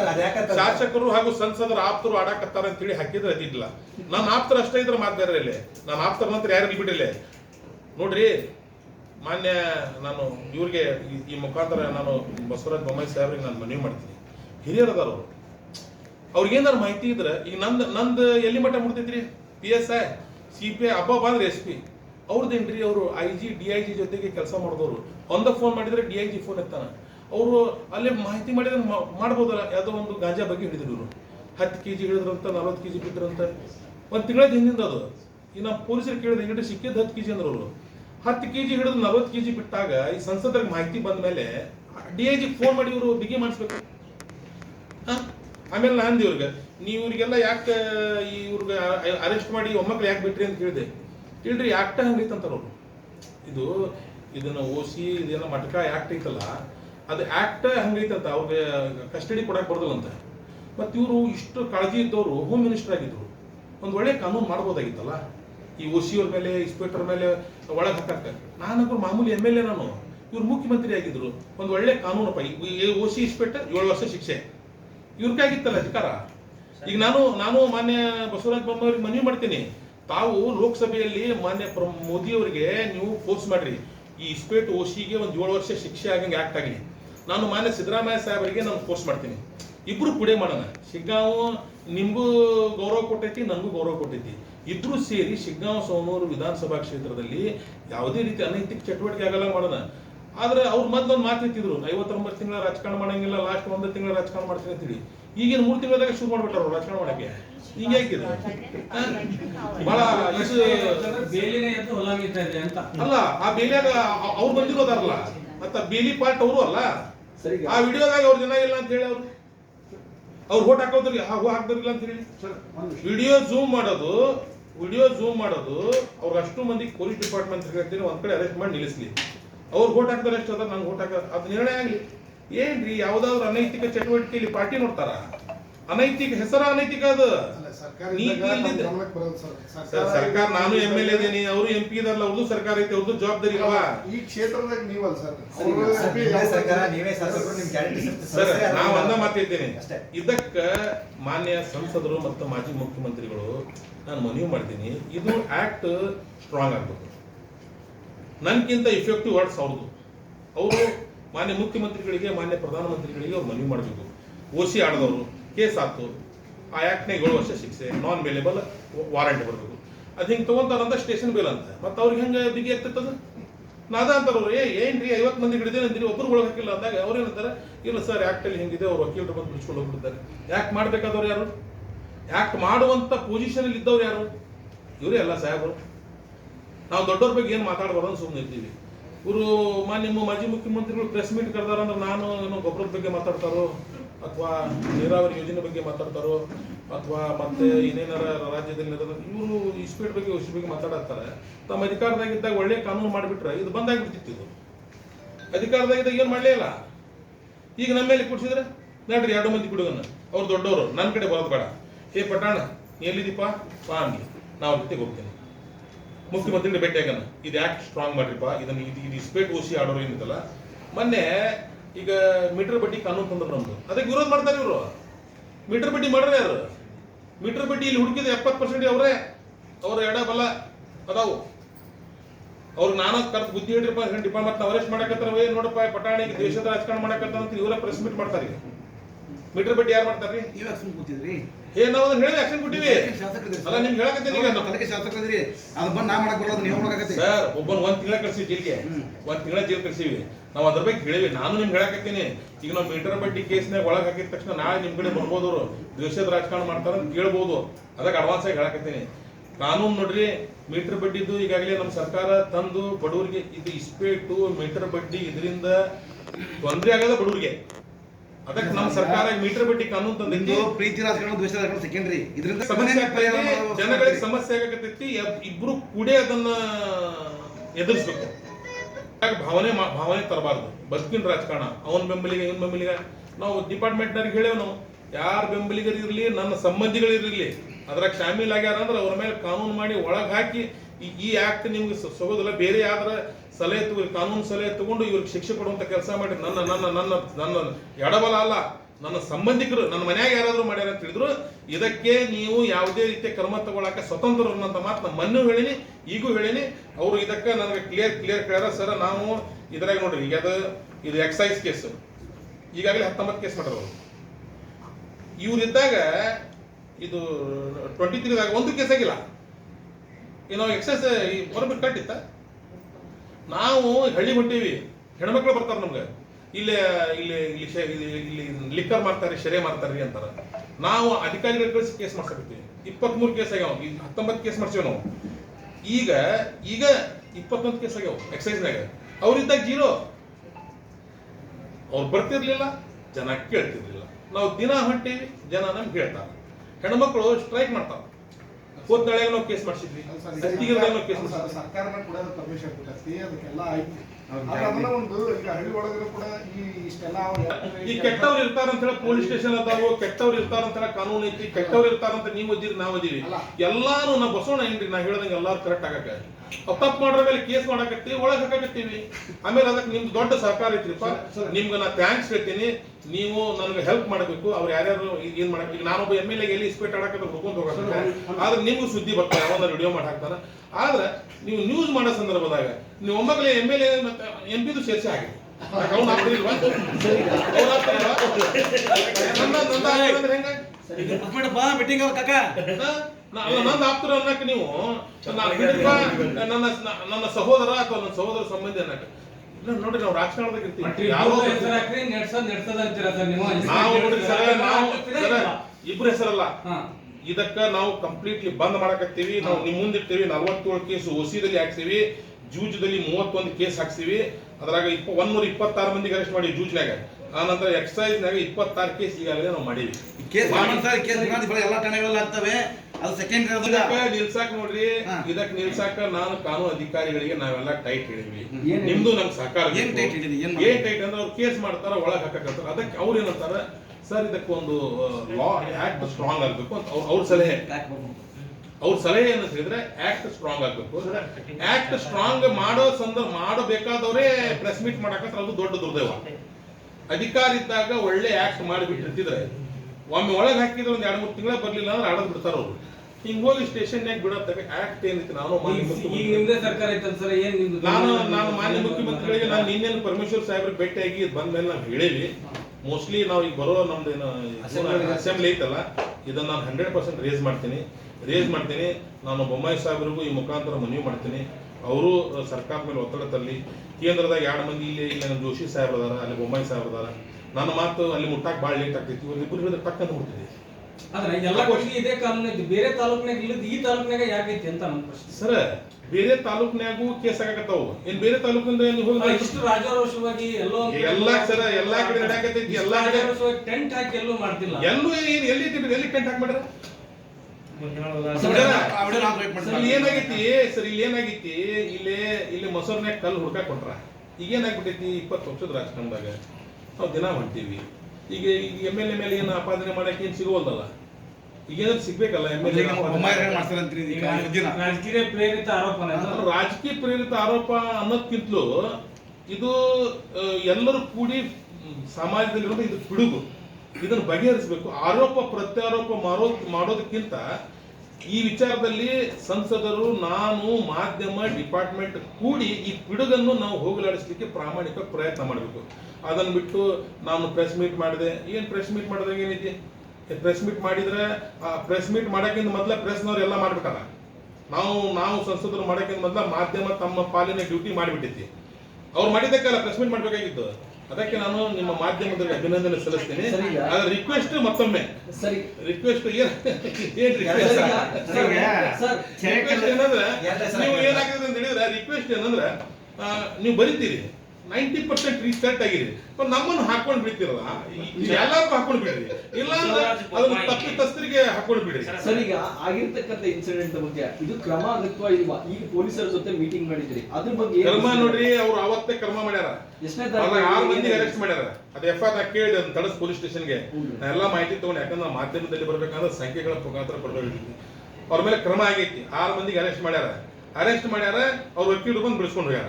ಶಾಸಕರು ಹಾಗೂ ಸಂಸದರು ಆಪ್ತರು ಆಡಾಕತ್ತಾರ ಅಂತೇಳಿ ಹಾಕಿದ್ರೆ ಅದಿಲ್ಲ. ನನ್ನ ಆಪ್ತರು ಅಷ್ಟೇ ಇದ್ರೆ ಮಾತಾಡಲ್ಲ ನನ್ನ ಆಪ್ತರ ನಂತರ ಯಾರು ಬಿಡಿಲ್ಲ ನೋಡ್ರಿ ಮಾನ್ಯ ನಾನು ಇವ್ರಿಗೆ ಈ- ಮುಖಾಂತರ ನಾನು ಬಸವರಾಜ ಬೊಮ್ಮಾಯಿ ಸಾಹೇಬ್ರಿಗೆ ನಾನು ಮನವಿ ಮಾಡ್ತೀನಿ. ಹಿರಿಯರು ಅದಾರ ಅವರು ಅವ್ರಿಗೆ ಏನಾರು ಮಾಹಿತಿ ಇದ್ರೆ ಈಗ ನಂದು ನಂದು ಎಲ್ಲಿ ಮಟ್ಟ ಮುಡ್ತೈತ್ರಿ P S I C P I ಹಬ್ಬ ಬಂದ್ರೆ ಎಸ್ ಪಿ ಅವ್ರದ್ದೇನ್ರಿ ಅವರು I G D I G ಜೊತೆಗೆ ಕೆಲಸ ಮಾಡಿದವರು? ಒಂದ ಫೋನ್ ಮಾಡಿದ್ರೆ ಡಿ ಐ ಜಿ ಫೋನ್ ಎತ್ತಾನ. ಅವರು ಅಲ್ಲೇ ಮಾಹಿತಿ ಮಾಡಿದ್ರೆ ಮಾಡ್ಬೋದಲ್ಲ, ಯಾವುದೋ ಒಂದು ಗಾಂಜಾ ಬಗ್ಗೆ ಹಿಡಿದ್ರು ಇವರು. ಹತ್ತು ಕೆ ಜಿ ಹಿಡಿದ್ರಂತ ನಲ್ವತ್ತು ಕೆ ಜಿ ಬಿದ್ರಂತ. ಒಂದು ತಿಂಗಳ ಹಿಂದಿಂದ ಅದು. ಇನ್ನು ಪೊಲೀಸರು ಕೇಳಿದ ಹಿಂಗಡೆ ಸಿಕ್ಕಿದ್ದು ಹತ್ತು ಕೆ ಜಿ ಅಂದ್ರು ಅವರು. ಹತ್ತು ಕೆ ಜಿ ಹಿಡಿದು ನಲ್ವತ್ತು ಕೆ ಜಿ ಬಿಟ್ಟಾಗ ಈ ಸಂಸದರಿಗೆ ಮಾಹಿತಿ ಬಂದ ಮೇಲೆ ಡಿ ಐ ಜಿ ಫೋನ್ ಮಾಡಿ ಇವರು ಬಿಗಿ ಮಾಡಿಸ್ಬೇಕು? ಆಮೇಲೆ ನಾನು ಇವ್ರಿಗೆ, ನೀವು ಇವ್ರಿಗೆಲ್ಲ ಯಾಕೆ ಇವ್ರಿಗೆ ಅರೆಸ್ಟ್ ಮಾಡಿ ಒಮ್ಮಕ್ಳು ಯಾಕೆ ಬಿಟ್ರಿ ಅಂತ ಕೇಳಿದೆ. ಇಲ್ರಿ ಆಕ್ಟ ಅಂತ ಅವರು ಇದು, ಇದನ್ನ ಓಸಿ ಇದೇನೋ ಮಟಕ ಆಕ್ಟ್ ಐತಲ್ಲ, ಅದು ಆಕ್ಟ್ ಹಂಗೈತಂತ ಅವ್ರಿಗೆ ಕಸ್ಟಡಿ ಕೊಡಕ್ ಅಂತ ಮತ್ತು ಇವರು ಇಷ್ಟು ಕಾಳಜಿ ಇದ್ದವರು ಹೋಮ್ ಮಿನಿಸ್ಟರ್ ಆಗಿದ್ರು. ಒಂದು ಒಳ್ಳೆ ಕಾನೂನು ಮಾಡ್ಬೋದಾಗಿತ್ತಲ್ಲ? ಈ ಓಸಿಯವ್ರ ಮೇಲೆ ಇನ್ಸ್ಪೆಕ್ಟರ್ ಮೇಲೆ ಒಳಗೆ ಹಾಕಕ್ಕೆ ನಾನೊಬ್ಬರು ಮಾಮೂಲಿ ಎಂ ಎಲ್ ಎ ನಾನು. ಇವ್ರು ಮುಖ್ಯಮಂತ್ರಿ ಆಗಿದ್ರು. ಒಂದು ಒಳ್ಳೆ ಕಾನೂನಪ್ಪ ಪೈ ಸಿ ಇನ್ಸ್ಪೆಕ್ಟರ್ ಏಳು ವರ್ಷ ಶಿಕ್ಷೆ. ಇವ್ರಿಗಾಗಿತ್ತಲ್ಲ ಅಧಿಕಾರ? ಈಗ ನಾನು ನಾನು ಮಾನ್ಯ ಬಸವರಾಜ ಬೊಮ್ಮಾಯಿಗೆ ಮನವಿ ಮಾಡ್ತೀನಿ. ತಾವು ಲೋಕಸಭೆಯಲ್ಲಿ ಮಾನ್ಯ ಪ್ರ ಮೋದಿ ಅವರಿಗೆ ನೀವು ಫೋರ್ಸ್ ಮಾಡ್ರಿ. ಈ ಇಸ್ಪೇಟ್ ಓಶಿಗೆ ಒಂದು ಏಳು ವರ್ಷ ಶಿಕ್ಷೆ ಆಗಂಗೆ ಆಕ್ಟ್ ಆಗಲಿ. ನಾನು ಮಾನ್ಯ ಸಿದ್ದರಾಮಯ್ಯ ಸಾಹೇಬರಿಗೆ ನಾನು ಫೋರ್ಸ್ ಮಾಡ್ತೀನಿ. ಇಬ್ರು ಕುಡೆ ಮಾಡೋಣ. ಶಿಗ್ಗಾಂವ್ ನಿಮಗೂ ಗೌರವ ಕೊಟ್ಟೈತಿ ನನಗೂ ಗೌರವ ಕೊಟ್ಟೈತಿ. ಇಬ್ರು ಸೇರಿ ಶಿಗ್ಗಾಂವ್ ಸೋಮೂರು ವಿಧಾನಸಭಾ ಕ್ಷೇತ್ರದಲ್ಲಿ ಯಾವುದೇ ರೀತಿ ಅನೈತಿಕ ಚಟುವಟಿಕೆ ಆಗಲ್ಲ ಮಾಡೋಣ. ಆದ್ರೆ ಅವ್ರು ಮಾತು ಎತ್ತಿದ್ರು ಐವತ್ತೊಂಬತ್ತು ತಿಂಗಳ ರಾಜಕಾರಣ ಮಾಡಂಗಿಲ್ಲ ಲಾಸ್ಟ್ ಒಂದು ತಿಂಗಳ ರಾಜಕಾರಣ ಮಾಡ್ತೀನಿ ಅಂತೇಳಿ ಈಗಿನ ಮೂರು ತಿಂಗಳದಾಗ ಶುರು ಮಾಡ್ಬಿಟ್ಟಾರ ರಾಜಕಾರಣ ಮಾಡಕ್ಕೆ. ಹಿಂಗೆ ಬಹಳ ಇದು ಯಾಕಂದ್ರೆ ಬೇಲಿನೇ ಎದ್ದು ಹೊಲಾಗಿತ್ತಾ ಇದೆ ಅಂತ. ಅಲ್ಲ ಆ ಬೇಲಿಯಾಗ ಅವ್ರು ಬಂದಿರೋದಾರಲ್ಲ ಮತ್ತ ಬೇಲಿ ಪಾರ್ಟ್ ಅವರು ಅಲ್ಲ? ಸರಿ. ಆ ವಿಡಿಯೋದಾಗ ಅವ್ರ ಜನ ಇಲ್ಲ ಅಂತ ಹೇಳಿ ಅವ್ರು. ಅವ್ರು ಓಟ್ ಹಾಕೋದ್ರಿಗೆ ಹಾಕ್ದಿಲ್ಲ ಅಂತ ಹೇಳಿ. ಸರ್ ವಿಡಿಯೋ ಝೂಮ್ ಮಾಡೋದು ವಿಡಿಯೋ ಝೂಮ್ ಮಾಡೋದು ಅವ್ರ ಅಷ್ಟು ಮಂದಿ ಪೊಲೀಸ್ ಡಿಪಾರ್ಟ್ಮೆಂಟ್ ಹೇಳ್ತೀನಿ ಒಂದ್ ಕಡೆ ಅರೆಸ್ಟ್ ಮಾಡಿ ನಿಲ್ಲಿಸ್ಲಿ. ಅವ್ರು ಓಟ್ ಹಾಕ್ತಾರೆ ಎಷ್ಟು ಅದ ನಂಗೆ ಓಟ್ ಹಾಕ ಅದು ನಿರ್ಣಯ ಆಗ್ಲಿ. ಏನ್ರಿ ಯಾವ್ದಾದ್ರು ಅನೈತಿಕ ಚಟುವಟಿಕೆಯಲ್ಲಿ ಪಾರ್ಟಿ ನೋಡ್ತಾರ? ಅನೈತಿಕ ಹೆಸರ ಅನೈತಿಕ ಅದು. ಅಲ್ಲ, ಸರ್ಕಾರ ನಾನು ಎಂ ಎಲ್ ಎದೇನಿ ಅವರು ಎಂ ಪಿ ಇದಾರಲ್ಲ ಅವ್ರದ್ದು ಸರ್ಕಾರ ಐತೆ ಅವ್ರದ್ದು ಜವಾಬ್ದಾರಿ ಇಲ್ವಾ? ಈ ಕ್ಷೇತ್ರದಾಗ ನೀವಲ್ಲ ಸರ್. ನೀವೇ ಅಂದ ಮಾತಿದ್ದೇನೆ ಅಷ್ಟೇ. ಇದಕ್ಕ ಮಾನ್ಯ ಸಂಸದರು ಮತ್ತು ಮಾಜಿ ಮುಖ್ಯಮಂತ್ರಿಗಳು ನಾನು ಮನವಿ ಮಾಡ್ತೀನಿ. ಇದು ಆಕ್ಟ್ ಸ್ಟ್ರಾಂಗ್ ಆಗ್ಬೇಕು. ನನ್ಗಿಂತ ಇಫೆಕ್ಟಿವ್ ವರ್ಡ್ಸ್ ಅವ್ರದ್ದು ಅವರು ಮಾನ್ಯ ಮುಖ್ಯಮಂತ್ರಿಗಳಿಗೆ ಮಾನ್ಯ ಪ್ರಧಾನಮಂತ್ರಿಗಳಿಗೆ ಅವ್ರು ಮನವಿ ಮಾಡಬೇಕು. ಓಸಿ ಆಡದವರು. ಕೇಸ್ ಆಯ್ತು ಆ ಆ್ಯಕ್ಟ್ನಾಗ ಏಳು ವರ್ಷ ಶಿಕ್ಷೆ ನಾನ್ ವೇಲೇಬಲ್ ವಾರಂಟ್ ಬರಬೇಕು. ಅದು ಹಿಂಗೆ ತೊಗೊಂತಾರಂತ ಸ್ಟೇಷನ್ ಬೇಲ್ ಅಂತ. ಮತ್ತೆ ಅವ್ರಿಗೆ ಹೆಂಗೆ ಬಿಗಿ ಆಗ್ತೈತದು ನಾದ ಅಂತಾರ ಅವ್ರು, ಏ, ಏನ್ರಿ, ಐವತ್ತು ಮಂದಿ ಹಿಡಿದೇನೆ ಅಂತೀರಿ ಒಬ್ರು ಒಳಗೆ ಹಾಕಿಲ್ಲ ಅಂದಾಗ ಅವ್ರು ಏನಂತಾರೆ, ಇಲ್ಲ ಸರ್ ಆ್ಯಕ್ಟಲ್ಲಿ ಹೆಂಗಿದೆ, ಅವ್ರು ವಕೀಲರು ಬಂದು ಬಿಡಿಸ್ಕೊಂಡು ಹೋಗ್ಬಿಡ್ತಾರೆ. ಯಾಕೆ ಮಾಡ್ಬೇಕಾದವ್ರು ಯಾರು? ಆ್ಯಕ್ಟ್ ಮಾಡುವಂಥ ಪೊಸಿಷನಲ್ಲಿ ಇದ್ದವ್ರು ಯಾರು? ಇವರೇ ಅಲ್ಲ ಸಾಹೇಬರು. ನಾವು ದೊಡ್ಡವ್ರ ಬಗ್ಗೆ ಏನು ಮಾತಾಡ್ಬಾರ್ದು ಅಂತ ಸುಮ್ಮನೆ ಇರ್ತೀವಿ ಇವರು ನಿಮ್ಮ ಮಾಜಿ ಮುಖ್ಯಮಂತ್ರಿಗಳು ಪ್ರೆಸ್ ಮೀಟ್ ಕರೆದಾರ ಅಂದ್ರೆ ನಾನು ಏನೋ ಗೊಬ್ಬರದ ಬಗ್ಗೆ ಮಾತಾಡ್ತಾರೋ? ಅಥವಾ ನೀರಾವರಿ ಯೋಜನೆ ಬಗ್ಗೆ ಮಾತಾಡ್ತಾರೋ ಅಥವಾ ಮತ್ತೆ ಏನೇನಾರ ರಾಜ್ಯದಲ್ಲಿ ಇವರು ಇಸ್ಪೀಡ್ ಬಗ್ಗೆ ಉಸಿ ಬಗ್ಗೆ ಮಾತಾಡತ್ತಾರೆ. ತಮ್ಮ ಅಧಿಕಾರದಾಗಿದ್ದಾಗ ಒಳ್ಳೆ ಕಾನೂನು ಮಾಡಿಬಿಟ್ರೆ ಇದು ಬಂದಾಗ್ಬಿಟ್ಟಿತ್ತು ಇದು. ಅಧಿಕಾರದಾಗಿದ್ದಾಗ ಏನು ಮಾಡಲೇ ಇಲ್ಲ. ಈಗ ನಮ್ಮ ಮೇಲೆ ಕುಡ್ಸಿದ್ರೆ, ನೋಡ್ರಿ, ಎರಡು ಮಂದಿ ಕುಡುಗನ್ನ. ಅವ್ರು ದೊಡ್ಡವರು ನನ್ನ ಕಡೆ ಬರೋದು ಬೇಡ. ಹೇ ಪಟಾಣ ಎಲ್ಲಿದ್ದೀಪ ಬಾ ಅನ್ಲಿ ನಾವು ಜೊತೆಗೆ ಹೋಗ್ತೇನೆ. ಭೇಟಿ ಆಗೋಣ. ಇದು ಯಾಕೆ ಸ್ಟ್ರಾಂಗ್ ಮಾಡ್ರಿಪ್ಪ? ಇದನ್ನ, ಇದು ಇದು ಇಸ್ಪೇಟ್ ಓಸಿ ಆಡೋರು ಏನಿತ್ತಲ್ಲ? ಮೊನ್ನೆ ಈಗ ಮೀಟರ್ ಬಡ್ಡಿ ಕಾನೂನು ತಂದ್ರು ನಮ್ದು. ಅದಕ್ಕೆ ವಿರೋಧ ಮಾಡ್ತಾರೆ ಇವರು. ಮೀಟರ್ ಬಡ್ಡಿ ಮಾಡ್ರೆ ಯಾರು? ಮೀಟರ್ ಬಡ್ಡಿ ಇಲ್ಲಿ ಹುಡುಕಿದ ಎಪ್ಪತ್ತು ಪರ್ಸೆಂಟ್ ಅವರೇ. ಅವ್ರ ಎಡ ಬಲ ಅದಾವು. ಅವ್ರು ನಾನು ಕರ್ತ ಬುದ್ಧಿ ಹೇಳ್ರಿಪ್ಪ ಮತ್ತೆ ಅರೆಸ್ಟ್ ಮಾಡಕತ್ತಾರ, ಏ ನೋಡಪ್ಪ, ಪಟಾಣಿಗೆ ದೇಶದ ರಾಜಕಾರಣ ಮಾಡಕತ್ತ ಅಂತ ಇವರ ಪ್ರೆಸ್ ಮೀಟ್ ಮಾಡ್ತಾರೆ ಮೀಟರ್ ಬಡ್ಡಿ ಯಾರು ಮಾಡ್ತಾರೆ ರೀ ಇವಾಗ ಸುಮ್ನೆ ಕೂತಿದ್ರಿ. ಏ ನಾವು ಅದನ್ನ ಹೇಳಿ ಆಕ್ಷನ್ ಕೊಟ್ಟಿವಿ. ಅಲ್ಲ ನಿಮ್ಗೆ ಹೇಳಕತ್ತೀನಿ ಈಗ. ನಾವು ತನಕ ಶಾಸಕರಿದ್ದೀರಿ ಅದು ಬಂದು ನಾ ಮಾಡಕ್ ಬರೋದು ನೀವು ಮಾಡಕತ್ತಿ ಸರ್ ಒಬ್ಬನ್ ಒಂದ್ ತಿಂಗಳ ಕಳ್ಸಿವಿ ಜೈಲ್ಗೆ. ಒಂದ್ ತಿಂಗಳ ಜೈಲ್ ಕಳ್ಸಿವಿ. ನಾವು ಅದ್ರ ಬಗ್ಗೆ ಹೇಳಿವಿ. ನಾನು ನಿಮ್ಗೆ ಹೇಳಕತ್ತೀನಿ. ಈಗ ನಾವು ಮೀಟರ್ ಬಡ್ಡಿ ಕೇಸ್ನಾಗ ಒಳಗೆ ಹಾಕಿದ ತಕ್ಷಣ ನಾಳೆ ನಿಮ್ ಕಡೆ ಬರ್ಬೋದು ಅವರು ದ್ವೇಷದ ರಾಜಕಾರಣ ಮಾಡ್ತಾರ ಕೇಳ್ಬೋದು. ಅದಕ್ಕೆ ಅಡ್ವಾನ್ಸ್ ಆಗಿ ಹೇಳಕತ್ತೀನಿ. ಕಾನೂನು ನೋಡ್ರಿ ಮೀಟರ್ ಬಡ್ಡಿದ್ದು ಈಗಾಗಲೇ ನಮ್ಮ ಸರ್ಕಾರ ತಂದು ಬಡವರಿಗೆ ಇದು ಇಸ್ಪೇಟು ಮೀಟರ್ ಬಡ್ಡಿ ಇದರಿಂದ ತೊಂದರೆ ಆಗದ ಬಡವರಿಗೆ. ಅದಕ್ಕೆ ನಮ್ಮ ಸರ್ಕಾರ ಮೀಟರ್ ಬಡ್ಡಿ ಕಾನೂನು ತಂದಿತ್ತು ಪ್ರೀತಿ ರಾಜಕಾರಣ ದ್ವೇಷ ರಾಜಕಾರಣ ಸೆಕೆಂಡ್ರಿ ಇದರಿಂದ ಜನಗಳಿಗೆ ಸಮಸ್ಯೆ ಆಗಕತ್ತೈತಿ. ಇಬ್ರು ಕೂಡೇ ಅದನ್ನ ಎದುರಿಸ್ಬೇಕು. ಭಾವನೆ ಭಾವನೆ ತರಬಾರ್ದು. ಬದುಕಿನ ರಾಜಕಾರಣ. ಅವನ ಬೆಂಬಲಿಗ ಇವನ್ ಬೆಂಬಲಿಗ. ನಾವು ಡಿಪಾರ್ಟ್ಮೆಂಟ್ನವ್ರಿಗೆ ಹೇಳೇವ್ ನಾವು. ಯಾರ ಬೆಂಬಲಿಗರು ಇರಲಿ ನನ್ನ ಸಂಬಂಧಿಗಳಿರಲಿ ಅದ್ರಾಗ ಶಾಮೀಲ್ ಆಗ್ಯಾರ ಅಂದ್ರೆ ಅವ್ರ ಮೇಲೆ ಕಾನೂನು ಮಾಡಿ ಒಳಗೆ ಹಾಕಿ ಈ ಆಕ್ಟ್ ನಿಮ್ಗೆ ಸಿಗೋದಿಲ್ಲ. ಬೇರೆ ಯಾವ್ದಾರ ಸಲಹೆ ತಗೊಂಡು ಕಾನೂನು ಸಲಹೆ ತಗೊಂಡು ಇವ್ರಿಗೆ ಶಿಕ್ಷೆ ಕೊಡುವಂಥ ಕೆಲಸ ಮಾಡಿ ನನ್ನ ನನ್ನ ನನ್ನ ನನ್ನ ಎಡಬಲ ಅಲ್ಲ. ನನ್ನ ಸಂಬಂಧಿಕರು, ನನ್ನ ಮನೆಯಾಗ ಯಾರಾದರೂ ಮಾಡ್ಯಾರ ಅಂತ ಹೇಳಿದ್ರು, ಇದಕ್ಕೆ ನೀವು ಯಾವುದೇ ರೀತಿಯ ಕ್ರಮ ತಗೊಳಕ್ಕೆ ಸ್ವತಂತ್ರ ಅನ್ನೋಂಥ ನಮ್ಮ ಮೊನ್ನೆ ಹೇಳಿನಿ, ಈಗೂ ಹೇಳಿನಿ. ಅವರು ಇದಕ್ಕೆ ನನಗೆ ಕ್ಲಿಯರ್ ಕ್ಲಿಯರ್ ಕೇಳ್ಯಾರ ಸರ್ ನಾವು ಇದ್ರಾಗ ನೋಡ್ರಿ, ಈಗ ಅದು, ಇದು ಎಕ್ಸೈಸ್ ಕೇಸ್ ಈಗಾಗಲೇ ಹತ್ತೊಂಬತ್ತು ಕೇಸ್ ಮಾಡ್ಯಾರ ಅವರು. ಇವರಿದ್ದಾಗ ಇದು ಟ್ವೆಂಟಿ ತ್ರೀದಾಗ ಒಂದು ಕೇಸ್ ಆಗಿಲ್ಲ. ಏನೋ ಎಕ್ಸೈಸ್ ಈ ಹೊರಬಿಟ್ಟು ಕಟ್ಟಿತ್ತ ನಾವು ಹಳ್ಳಿ ಹೊಂಟೀವಿ ಹೆಣ್ಮಕ್ಳು ಬರ್ತಾರೆ ನಮ್ಗೆ. ಇಲ್ಲಿ ಇಲ್ಲಿ ಇಲ್ಲಿ ಇಲ್ಲಿ ಲಿಕ್ಕರ್ ಮಾಡ್ತಾರೆ ಶೆರೆ ಮಾಡ್ತಾರ್ರಿ ಅಂತಾರೆ. ನಾವು ಅಧಿಕಾರಿಗಳ ಕಳಿಸಿ ಕೇಸ್ ಮಾಡ್ಸಕತ್ತೀವಿ. ಇಪ್ಪತ್ಮೂರು ಕೇಸ್ ಆಗ್ಯಾವ. ಈಗ ಹತ್ತೊಂಬತ್ತು ಕೇಸ್ ಮಾಡ್ಸೀವಿ ನಾವು. ಈಗ ಈಗ ಇಪ್ಪತ್ತೊಂದು ಕೇಸ್ ಆಗ್ಯಾವ ಎಕ್ಸೈಸ್ನಾಗ ಅವ್ರಿದ್ದಾಗ ಜೀರೋ ಅವ್ರು ಬರ್ತಿರ್ಲಿಲ್ಲ, ಜನ ಕೇಳ್ತಿರ್ಲಿಲ್ಲ. ನಾವು ದಿನ ಹೊಂಟೀವಿ, ಜನ ನಮ್ಗೆ ಹೇಳ್ತಾರೆ. ಹೆಣ್ಮಕ್ಳು ಸ್ಟ್ರೈಕ್ ಮಾಡ್ತಾವ ಹೋದ್ನಾಳೆ ನಾವು ಕೇಸ್ ಮಾಡಿಸಿದ್ವಿ. ಸತ್ತಿಗಿರ್ದಾಗ ನಾವು ಕೇಸ್ ಮಾಡಿಸಿದ್ವಿ. ಸರ್ಕಾರನ ಕೂಡ ಪರ್ಮಿಷನ್ ಕೊಟ್ಟೈತಿ ಅದಕ್ಕೆಲ್ಲ ಆಯ್ತು. ಹೌದು. ಅದನ್ನ ಒಂದು ಈಗ ಹಳ್ಳಿ ಒಳಗಡೆ ಕೂಡ ಈ ಇಷ್ಟೆಲ್ಲ ಈ ಕೆಟ್ಟವ್ರು ಇರ್ತಾರ ಅಂತ ಹೇಳಿ ಪೊಲೀಸ್ ಸ್ಟೇಷನ್ ಅದಾವು ಕೆಟ್ಟವ್ರು ಇರ್ತಾರ ಅಂತ ಹೇಳಿ ಕಾನೂನು ಐತಿ. ಕೆಟ್ಟವ್ರು ಇರ್ತಾರ ಅಂತ ನೀವು ಓದಿರಿ ನಾವು ಓದಿರಿ ಎಲ್ಲಾರು ನಾ ಬಸವಣ್ಣ ಏನ್ರಿ ನಾ ಹೇಳ್ದಂಗೆ ಎಲ್ಲಾರು ಕರೆಕ್ಟ್ ಆಗಕ್ಕೆ ತಪ್ಪು ಮಾಡ್ರ ಮೇಲೆ ಕೇಸ್ ಮಾಡಕತ್ತೀವಿ ಒಳಗೆ ಹಾಕಕತ್ತೀವಿ ಆಮೇಲೆ ಅದಕ್ಕೆ ನಿಮ್ದು ದೊಡ್ಡ ಸಹಕಾರ ಐತ್ರಿಪ್ಪ. ನಿಮ್ಗೆ ನಾ ಥ್ಯಾಂಕ್ಸ್ ಹೇಳ್ತೀನಿ. ನೀವು ನನಗೆ ಹೆಲ್ಪ್ ಮಾಡಬೇಕು. ಅವ್ರು ಯಾರ್ಯಾರು ಈಗ ಏನ್ ಮಾಡಕ್ ಈಗ ನಾನೊಬ್ಬ ಎಂ ಎಲ್ ಎ ಎಲ್ಲಿ ಇಸ್ಪೇಟ್ ಆಡಕ್ಕೆ ಹೋಗ್ಕೊಂಡು ಹೋಗಕ್ಕೆ ಆದ್ರೆ ನಿಮ್ಗೆ ಸುದ್ದಿ ಬರ್ತಾರೆ ಯಾವಾಗ ವಿಡಿಯೋ ಮಾಡಿ ಹಾಕ್ತಾರ ಆದ್ರೆ ನೀವು ನ್ಯೂಸ್ ಮಾಡೋ ಸಂದರ್ಭದಾಗ ನೀವು ಒಮ್ಮಗಲೇ ಎಂ ಎಲ್ ಎ ಎಂ ಪಿದು ಸೇರ್ಸಿ ಆಗಿದೆ ಹೆಂಗ ಮೀಟಿಂಗ್ ಅವ್ರ ಕಾಕ. ನಂದು ಆಪ್ತರ ಅನ್ನಕ್ಕೆ ನೀವು ನನ್ನ ನನ್ನ ನನ್ನ ಸಹೋದರ ಅಥವಾ ನನ್ನ ಸಹೋದರ ಸಂಬಂಧಿ ಅನ್ನಕ್ಕೆ. ಇಲ್ಲ ನೋಡ್ರಿ ನಾವು ರಾಜಕಾರಣದಾಗ ಇರ್ತೀವಿ. ಇಬ್ರು ಹೆಸರಲ್ಲ. ಇದಕ್ಕ ನಾವು ಕಂಪ್ಲೀಟ್ಲಿ ಬಂದ್ ಮಾಡಕತ್ತೀವಿ. ನಾವು ನಿಮ್ ಮುಂದಿರ್ತೀವಿ ನಲವತ್ತೇಳು ಕೇಸ್ ಒಸಿದಲ್ಲಿ ಹಾಕ್ಸಿವಿ. ಜೂಜದಲ್ಲಿ ಮೂವತ್ತೊಂದು ಕೇಸ್ ಹಾಕ್ಸಿವಿ. ಅದ್ರಾಗ ಇಪ್ಪ ಒಂದ್ನೂರ ಇಪ್ಪತ್ತಾರು ಮಂದಿಗೆ ಅರೆಸ್ಟ್ ಮಾಡಿ ಜೂಜ್ನಾಗ ಆ ನಂತರ ಎಕ್ಸೈಸ್ನಾಗ ಇಪ್ಪತ್ತಾರು ಕೇಸ್ ಈಗಾಗಲೇ ನಾವು ಮಾಡೀವಿ. ಕೇಸ್ ಎಲ್ಲ ಠಾಣೆಗಳಲ್ಲಿ ಆಗ್ತವೆ. ಅದು ಸೆಕೆಂಡ್ ನಿಲ್ಸಾಕ್ ನೋಡ್ರಿ. ಇದಕ್ ನಿಲ್ಸಾಕ ನಾನು ಕಾನೂನು ಅಧಿಕಾರಿಗಳಿಗೆ ನಾವೆಲ್ಲ ಟೈಟ್ ಹೇಳಿದ್ವಿ. ನಿಮ್ದು ನಮ್ಗೆ ಸಹಕಾರ ಏನ್ ಟೈಟ್ ಹೇಳಿದ್ವಿ ಹಿಡಿದ್ರಿ? ಏನ್ ಏನ್ ಟೈಟ್ ಅಂದ್ರೆ ಅವ್ರು ಕೇಸ್ ಮಾಡ್ತಾರ ಒಳಗ್ ಹಾಕಕತ್ತಾರ. ಅದಕ್ಕೆ ಅವ್ರು ಏನಂತಾರ ಸರ್ ಇದಕ್ಕೆ ಒಂದು ಲಾ ಆಕ್ಟ್ ಸ್ಟ್ರಾಂಗ್ ಆಗ್ಬೇಕು ಅಂತ ಅವ್ರ ಅವ್ರ ಸಲಹೆ. ಅವ್ರ ಸಲಹೆ ಏನಂತ ಹೇಳಿದ್ರೆ ಆಕ್ಟ್ ಸ್ಟ್ರಾಂಗ್ ಆಗ್ಬೇಕು. ಆಕ್ಟ್ ಸ್ಟ್ರಾಂಗ್ ಮಾಡೋ ಸಂದರ್ಭ ಮಾಡಬೇಕಾದವರೇ ಪ್ರೆಸ್ ಮೀಟ್ ಮಾಡಕತ್ರ ಅದು ದೊಡ್ಡ ದುರ್ದೈವ. ಅಧಿಕಾರ ಇದ್ದಾಗ ಒಳ್ಳೆ ಆಕ್ಟ್ ಮಾಡಿಬಿಟ್ಟಿರ್ತಿದ್ರೆ ಒಮ್ಮೆ ಒಳಗೆ ಹಾಕಿದ್ರೆ ಒಂದು ಎರಡು ಮೂರು ತಿಂಗಳ ಬರ್ಲಿಲ್ಲ ಅಂದ್ರೆ ಆಡದ್ ಬಿಡ್ತಾರ ಅವ್ರು. ಹಿಂಗ್ ಹೋಗಿ ಸ್ಟೇಷನ್ಯಾಗ ಬಿಡತ್ತಾಗ ಆಕ್ಟ್ ಏನೈತಿ ನಾನು ಮಾನ್ಯ ಈಗ- ಮುಖ್ಯಮಂತ್ರಿ- ನಿಮ್ದೇ ಸರ್ಕಾರ ಐತಲ್ಲ ಸರ್ ಏನ್ ನಿಮ್ದು ನಾನು ನಾನು ಮಾನ್ಯ ಮುಖ್ಯಮಂತ್ರಿಗಳಿಗೆ ನಾನು ನಿನ್ನೇನು ಪರಮೇಶ್ವರ್ ಸಾಹೇಬ್ರಿಗೆ ಭೇಟಿಯಾಗಿ ಬಂದ ಮೇಲೆ ನಾವು ಹೇಳೇವಿ. ಮೋಸ್ಟ್ಲಿ ನಾವು ಈಗ ಬರೋ ನಮ್ದು ಏನು ಅಸೆಂಬ್ಲಿ ಐತಲ್ಲ ಇದನ್ನ ನಾನು ಹಂಡ್ರೆಡ್ ಪರ್ಸೆಂಟ್ ರೇಸ್ ಮಾಡ್ತೀನಿ. ರೇಸ್ ಮಾಡ್ತೀನಿ. ನಾನು ಬೊಮ್ಮಾಯಿ ಸಾಹೇಬ್ರಿಗೂ ಈ ಮುಖಾಂತರ ಮನವಿ ಮಾಡ್ತೀನಿ. ಅವರು ಸರ್ಕಾರದ ಮೇಲೆ ಒತ್ತಡ ತರಲಿ. ಕೇಂದ್ರದಾಗ ಎರಡು ಮಂದಿ ಇಲ್ಲಿ ಇಲ್ಲಿ ನಮ್ಮ ಜೋಶಿ ಸಾಹೇಬ್ರದಾರ ಅಲ್ಲಿ ಬೊಮ್ಮಾಯಿ ಸಾಹೇಬ್ರು ಅದಾರ. ನನ್ನ ಮಾತು ಅಲ್ಲಿ ಮುಟ್ಟಾಕ್ ಭಾಳ ಲೇಟ್ ಆಗ್ತೈತಿ. ಇವ್ರಿಬ್ರು ಹೇಳಿದ್ರೆ ಟಕ್ ಅಂತ ಮುಟ್ತಿದೆ ಆದ್ರೆ ಎಲ್ಲ ಕೊಟ್ಟಿಗೆ ಇದೇ ಕಾನೂನು ಐತಿ. ಬೇರೆ ತಾಲೂಕ್ನಾಗ ಇಲ್ಲದ ಈ ತಾಲೂಕ್ನಾಗ ಯಾಕೈತಿ ಅಂತ ನನ್ನ ಪ್ರಶ್ನೆ. ಸರ್ ಬೇರೆ ತಾಲೂಕಿನಾಗೂ ಕೇಸ್ ಆಗಕತ್ತಾವು. ಏನ್ ಬೇರೆ ತಾಲೂಕಿಂದ ಏನು ಹೋಗಿ ಇಷ್ಟು ರಾಜಾರೋಷವಾಗಿ ಎಲ್ಲೋ ಎಲ್ಲ ಕಡೆ ಎಲ್ಲಾ ಸರ ಎಲ್ಲಾ ಕಡೆ ನಡೆಯಕತ್ತೈತಿ ಎಲ್ಲಾ ಕಡೆ. ರಾಜಾರೋಷವಾಗಿ ಟೆಂಟ್ ಹಾಕಿ ಎಲ್ಲೂ ಮಾಡ್ತಿಲ್ಲ. ಎಲ್ಲೂ ಏನ್ ಎಲ್ಲಿ ಇಟ್ಟಿದ್ರು ಎಲ್ಲಿ ಟೆಂಟ್ ಹಾಕಿ ಇಲ್ಲಿ ಏನಾಗೈತಿ ಸರ್ ಇಲ್ಲಿ ಏನಾಗೈತಿ ಇಲ್ಲಿ ಇಲ್ಲಿ ಮೊಸರ್ನ್ಯಾಗ ಕಲ್ಲು ಹುಡ್ಕಾಕ್ ಕೊಟ್ರ. ಈಗ ಏನಾಗ್ಬಿಟ್ಟೈತಿ ಇಪ್ಪತ್ತು ವರ್ಷದ ರಾಜಕಾರಣದಾಗ. ನಾವು ದಿನ ಹೊಂಟೀವಿ ಈಗ ಈಗ ಎಂ ಎಲ್ ಎ ಮೇಲೆ ಏನು ಆಪಾದನೆ ಮಾಡಕ್ಕೆ ಏನು ಈಗ ಏನಾದ್ರು ಸಿಗ್ಬೇಕಲ್ಲ ಎಂ ಎಲ್ ಎ ರಾಜಕೀಯ ಪ್ರೇರಿತ ಆರೋಪ? ರಾಜಕೀಯ ಪ್ರೇರಿತ ಆರೋಪ ಅನ್ನೋದಕ್ಕಿಂತಲೂ ಇದು ಎಲ್ಲರೂ ಕೂಡಿ ಸಮಾಜದಲ್ಲಿರೋದು ಇದು ಪಿಡುಗು. ಇದನ್ನು ಬಗೆಹರಿಸಬೇಕು. ಆರೋಪ ಪ್ರತ್ಯಾರೋಪ ಮಾಡೋದ್ ಮಾಡೋದಕ್ಕಿಂತ ಈ ವಿಚಾರದಲ್ಲಿ ಸಂಸದರು, ನಾನು, ಮಾಧ್ಯಮ, ಡಿಪಾರ್ಟ್ಮೆಂಟ್ ಕೂಡಿ ಈ ಪಿಡುಗನ್ನು ನಾವು ಹೋಗಲಾಡಿಸ್ಲಿಕ್ಕೆ ಪ್ರಾಮಾಣಿಕ ಪ್ರಯತ್ನ ಮಾಡಬೇಕು. ಅದನ್ನು ಬಿಟ್ಟು ನಾನು ಪ್ರೆಸ್ ಮೀಟ್ ಮಾಡಿದೆ. ಏನು ಪ್ರೆಸ್ ಮೀಟ್ ಮಾಡಿದಾಗ ಏನೈತಿ ಪ್ರೆಸ್ ಮೀಟ್ ಮಾಡಿದ್ರೆ, ಆ, ಪ್ರೆಸ್ ಮೀಟ್ ಮಾಡೋಕ್ಕಿಂತ ಮೊದಲ ಪ್ರೆಸ್ನವ್ರು ಎಲ್ಲ ಮಾಡ್ಬಿಟ್ಟಾರ ನಾವು ನಾವು ಸಂಸದರು ಮಾಡೋಕ್ಕಿಂತ ಮೊದಲ ಮಾಧ್ಯಮ ತಮ್ಮ ಪಾಲಿನ ಡ್ಯೂಟಿ ಮಾಡಿಬಿಟ್ಟೈತಿ ಅವ್ರು ಮಾಡಿದ್ದಕ್ಕೆಲ್ಲ, ಪ್ರೆಸ್ ಮೀಟ್ ಮಾಡ್ಬೇಕಾಗಿತ್ತು. ಅದಕ್ಕೆ ನಾನು ನಿಮ್ಮ ಮಾಧ್ಯಮದಲ್ಲಿ ಅಭಿನಂದನೆ ಸಲ್ಲಿಸ್ತೀನಿ. ಅದರ ರಿಕ್ವೆಸ್ಟ್ ಮತ್ತೊಮ್ಮೆ. ಸರಿ. ರಿಕ್ವೆಸ್ಟ್ ಏನ್? ಏನ್ ರಿಕ್ವೆಸ್ಟ್ ಏನಂದ್ರೆ ನೀವು ಏನಾಗಿದೆ ಅಂತ ಹೇಳಿದ್ರೆ ರಿಕ್ವೆಸ್ಟ್ ಏನಂದ್ರೆ ನೀವು ಬರಿತೀರಿ. ನೈಂಟಿ ಪರ್ಸೆಂಟ್ ರೀಸೆಟ್ ಆಗಿದೆ. ನಮ್ಮನ್ನು ಹಾಕೊಂಡ್ ಬಿಡ್ತಿರಲ್ಲ? ಈ- ಹಾಕೊಂಡು ಬಿಡ್ರಿ. ಇಲ್ಲ ಅಂದ್ರೆ ಅದನ್ನ ತಪ್ಪಿತಸ್ಥರಿಗೆ ಹಾಕೊಂಡ್ ಬಿಡ್ರಿ. ಸರ್ ಈಗ ಆಗಿರ್ತಕ್ಕಂಥ ಇನ್ಸಿಡೆಂಟ್ ಬಗ್ಗೆ ಇದು ಕ್ರಮ ಆಗತ್ವಾ ಇಲ್ವಾ ಈಗ ಪೊಲೀಸರ ಜೊತೆ ಮೀಟಿಂಗ್ ಮಾಡಿದ್ರಿ. ಅದ್ರ ಬಗ್ಗೆ ಕ್ರಮ? ನೋಡ್ರಿ ಅವ್ರು ಅವತ್ತೇ ಕ್ರಮ ಮಾಡ್ಯಾರ. ಎಷ್ಟನೇ ಅದ್ರಾಗ ತಾರೀಕು ಆರು ಮಂದಿಗೆ ಅರೆಸ್ಟ್ ಮಾಡ್ಯಾರ. ಅದು ಎಫ್ ಐ ಆರ್ ಕೇಳಿ ಅದನ್ನ ತಡಸ್ ಪೊಲೀಸ್ ಸ್ಟೇಷನ್ಗೆ. ನಾ ಎಲ್ಲ ಮಾಹಿತಿ ತಗೊಂಡು. ಯಾಕಂದ್ರೆ ಮಾಧ್ಯಮದಲ್ಲಿ ಬರ್ಬೇಕಂದ್ರೆ ಸಂಖ್ಯೆಗಳ ಮುಖಾಂತರ ಬರ್ಬೇಕು ಅವ್ರ ಮೇಲೆ ಕ್ರಮ ಆಗೈತಿ. ಆರು ಮಂದಿಗೆ ಅರೆಸ್ಟ್ ಮಾಡ್ಯಾರ. ಅರೆಸ್ಟ್ ಮಾಡ್ಯಾರ ಅವ್ರ ವಕೀಲರು ಬಂದು ಬಿಡಿಸ್ಕೊಂಡು ಹೋಗ್ಯಾರ.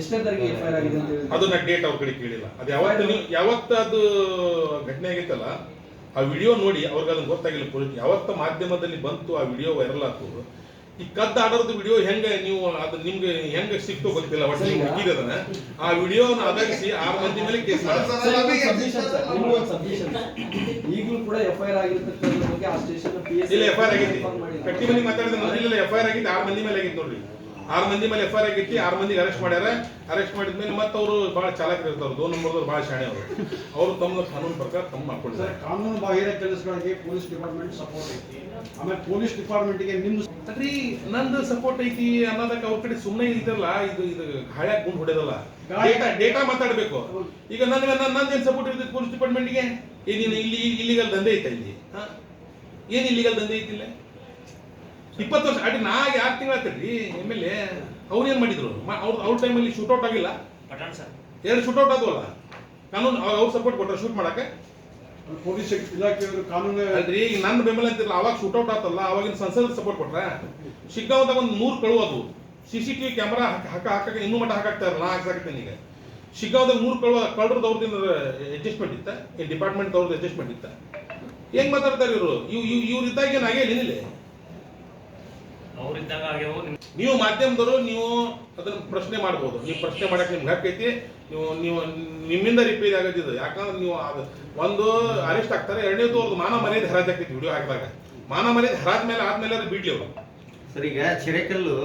ಎಷ್ಟನೇ ಎಫ್ ಐ ಆರ್ ಆಗಿದೆ ಅಂತ ಹೇಳಿ ಅದು ನಾ ಡೇಟ್ ಅವ್ರ ಕಡೆ ಕೇಳಿಲ್ಲ. ಅದು ಯಾವತ್ತು ಯಾವತ್ತ ಯಾವತ್ತು ಅದು ಘಟನೆ ಆಗೈತಲ್ಲ ಆ ವಿಡಿಯೋ ನೋಡಿ ಅವ್ರಿಗೆ ಅದನ್ನ ಗೊತ್ತಾಗಿಲ್ಲ ಪೊಲೀಸ್ ಯಾವತ್ತ ಮಾಧ್ಯಮದಲ್ಲಿ ಬಂತು ಆ ವಿಡಿಯೋ ವೈರಲ್ ಆಯ್ತು ಈ ಕದ್ದ ಆಡೋದು ವಿಡಿಯೋ ಹೆಂಗ ನೀವು ಅದು ನಿಮ್ಗೆ ಹೆಂಗ ಸಿಕ್ತೋ ಗೊತ್ತಿಲ್ಲ ಒಟ್ಟು ನೀವು ಹುಡುಕಿದ ಅದನ್ನ ಆ ವಿಡಿಯೋನ ಆಧರಿಸಿ ಆರು ಮಂದಿ ಮೇಲೆ ಕೇಸ್. ಈಗಲೂ ಕೂಡ ಎಫ್ ಐ ಆರ್ ಆಗಿರ್ತಕ್ಕಂಥ ಆ ಸ್ಟೇಷನ್ ಪಿ ಇಲ್ಲ ಎಫ್ ಐ ಆರ್ ಆಗೈತಿ ಕಟ್ಟಿ ಮಂದಿ ಮಾತಾಡಿದ ನೋಡಿ ಇಲ್ಲ ಎಫ್ ಐ ಆರ್ ಆಗೈತಿ ಆರು ಮಂದಿ ಮೇಲೆ ಆಗಿತ್ತು ನೋಡ್ರಿ. ಆರು ಮಂದಿ ಮೇಲೆ ಎಫ್ ಐ ಆರ್ ಆಗೈತಿ ಆರು ಮಂದಿಗೆ ಅರೆಸ್ಟ್ ಮಾಡ್ಯಾರ. ಅರೆಸ್ಟ್ ಮಾಡಿದ್ಮೇಲೆ ಮತ್ತೆ ಅವರು ಬಹಳ ಚಾಲಕರು ಇರ್ತಾರೆ ದೋ ನಂಬರ್ದವ್ರು ಬಹಳ ಶಾಣೆ ಅವರು. ಅವರು ತಮ್ಮ ಕಾನೂನು ಪ್ರಕಾರ ತಮ್ಮ ಮಾಡ್ಕೊಂಡಿದ್ದಾರೆ. ಕಾನೂನು ಬಾಹಿರ ಕೆಲಸಗಳಿಗೆ ಪೊಲೀಸ್ ಡಿಪಾರ್ಟ್ಮೆಂಟ್ ಸಪೋರ್ಟ್ ಐತಿ. ಆಮೇಲೆ ಪೊಲೀಸ್ ಡಿಪಾರ್ಟ್ಮೆಂಟ್ಗೆ ನಿಮ್ಮ ಅಲ್ರಿ ನಂದು ಸಪೋರ್ಟ್ ಐತಿ ಅನ್ನೋದಕ್ಕೆ ಅವ್ರ ಕಡೆ ಸುಮ್ಮನೆ ಇಲ್ದಿರಲ್ಲ ಇದು ಇದು ಹಳ್ಯಾಗ ಗುಂಡ್ ಹೊಡೆದಲ್ಲ. ಡೇಟಾ ಡೇಟಾ ಮಾತಾಡಬೇಕು. ಈಗ ನನಗೆ ನನ್ನ ನಂದೇನು ಸಪೋರ್ಟ್ ಇರ್ತೈತೆ ಪೊಲೀಸ್ ಡಿಪಾರ್ಟ್ಮೆಂಟ್ಗೆ ಏನೇನು ಇಲ್ಲಿ ಇಲ್ಲಿಗಲ್ ದಂಧೆ ಐತೆ ಇಲ್ಲಿ? ಹಾ. ಏನು ಇಲ್ಲಿಗಲ್ ದಂಧೆ ಐತಿಲ್ಲ ಇಪ್ಪತ್ತು ವರ್ಷ ಅಡಿ ನಾ ಯಾರು ತಿಂಗಳ ಆತೈತ್ರಿ ಎಂ ಎಲ್ ಎ? ಅವ್ರು ಏನು ಮಾಡಿದ್ರು? ಅವ್ರ ಅವ್ರ ಟೈಮಲ್ಲಿ ಶೂಟೌಟ್ ಆಗಿಲ್ಲ? ಎರಡು ಶೂಟೌಟ್ ನಾನು ಕಾನೂನು ಅವ್ರು ಸಪೋರ್ಟ್ ಕೊಟ್ಟರೆ ಶೂಟ್ ಮಾಡಕ್ಕೆ? ಪೊಲೀಸ್ ಇಲಾಖೆಯವರು ಕಾನೂನು ಅಲ್ರಿ ಈಗ ನನ್ನ ಬೆಂಬಲ ಅಂತಿರಲ್ಲ ಅವಾಗ ಶೂಟೌಟ್ ಆತಲ್ಲ, ಅವಾಗಿನ ಸಂಸದ ಸಪೋರ್ಟ್ ಕೊಟ್ರೆ. ಶಿಗ್ಗಾಂವದಾಗ ಒಂದು ನೂರು ಕಳುವ ಅದು ಸಿ ಸಿ ಟಿವಿ ಕ್ಯಾಮ್ರಾ ಹಾಕ ಹಾಕಕ್ಕೆ ಇನ್ನೂ ಮಟ್ಟ ಹಾಕಾಕ್ತಾ ಇರಲ್ಲ ನಾ ಹಾಕ್ಸಾಕತ್ತೀನಿ ಈಗ ಶಿಗ್ಗಾಂವದಾಗ ನೂರು ಕಳುವ ಕಳ್ಳರದ್ದು ಅವ್ರದ್ದು ಅಡ್ಜಸ್ಟ್ಮೆಂಟ್ ಇತ್ತ? ಈ ಡಿಪಾರ್ಟ್ಮೆಂಟ್ ಅವ್ರದ್ದು ಅಡ್ಜಸ್ಟ್ಮೆಂಟ್ ಇತ್ತ? ಹೆಂಗ್ ಮಾತಾಡ್ತಾರೆ ಇವರು? ಇವ್ ಇವ್ ಇವ್ರ ಇದ್ದಾಗ ಏನು ಆಗೇ ಏನಿಲ್ಲ ಅವ್ರಿದ್ದಾಗ ಆಗ್ಯಾವ ನೀವು ಮಾಧ್ಯಮದವರು ನೀವು ಅದನ್ನ ಪ್ರಶ್ನೆ ಮಾಡ್ಬೋದು. ನೀವು ಪ್ರಶ್ನೆ ಮಾಡಕ್ಕೆ ನಿಮ್ಗೆ ಹಕ್ಕೈತಿ ನೀವು ನೀವು ನಿಮ್ಮಿಂದ ರಿಪೇರಿ ಇದು ಯಾಕಂದ್ರೆ ನೀವು ಅದು ಒಂದು ಅರೆಸ್ಟ್ ಆಗ್ತಾರೆ ಎರಡನೇದು ಅವ್ರದ್ದು ಮಾನ ಮರ್ಯಾದೆ ಹರಾಜ್ ಆಗ್ತೈತಿ ವಿಡಿಯೋ ಹಾಕಿದಾಗ. ಮಾನ ಮರ್ಯಾದೆ ಹರಾಜ್ ಮೇಲೆ ಆದ್ಮೇಲೆ ಅದು ಬಿಡ್ಲಿ ಅವರು. ಸರ್ ಈಗ ಚಿರೆಕಲ್ಲು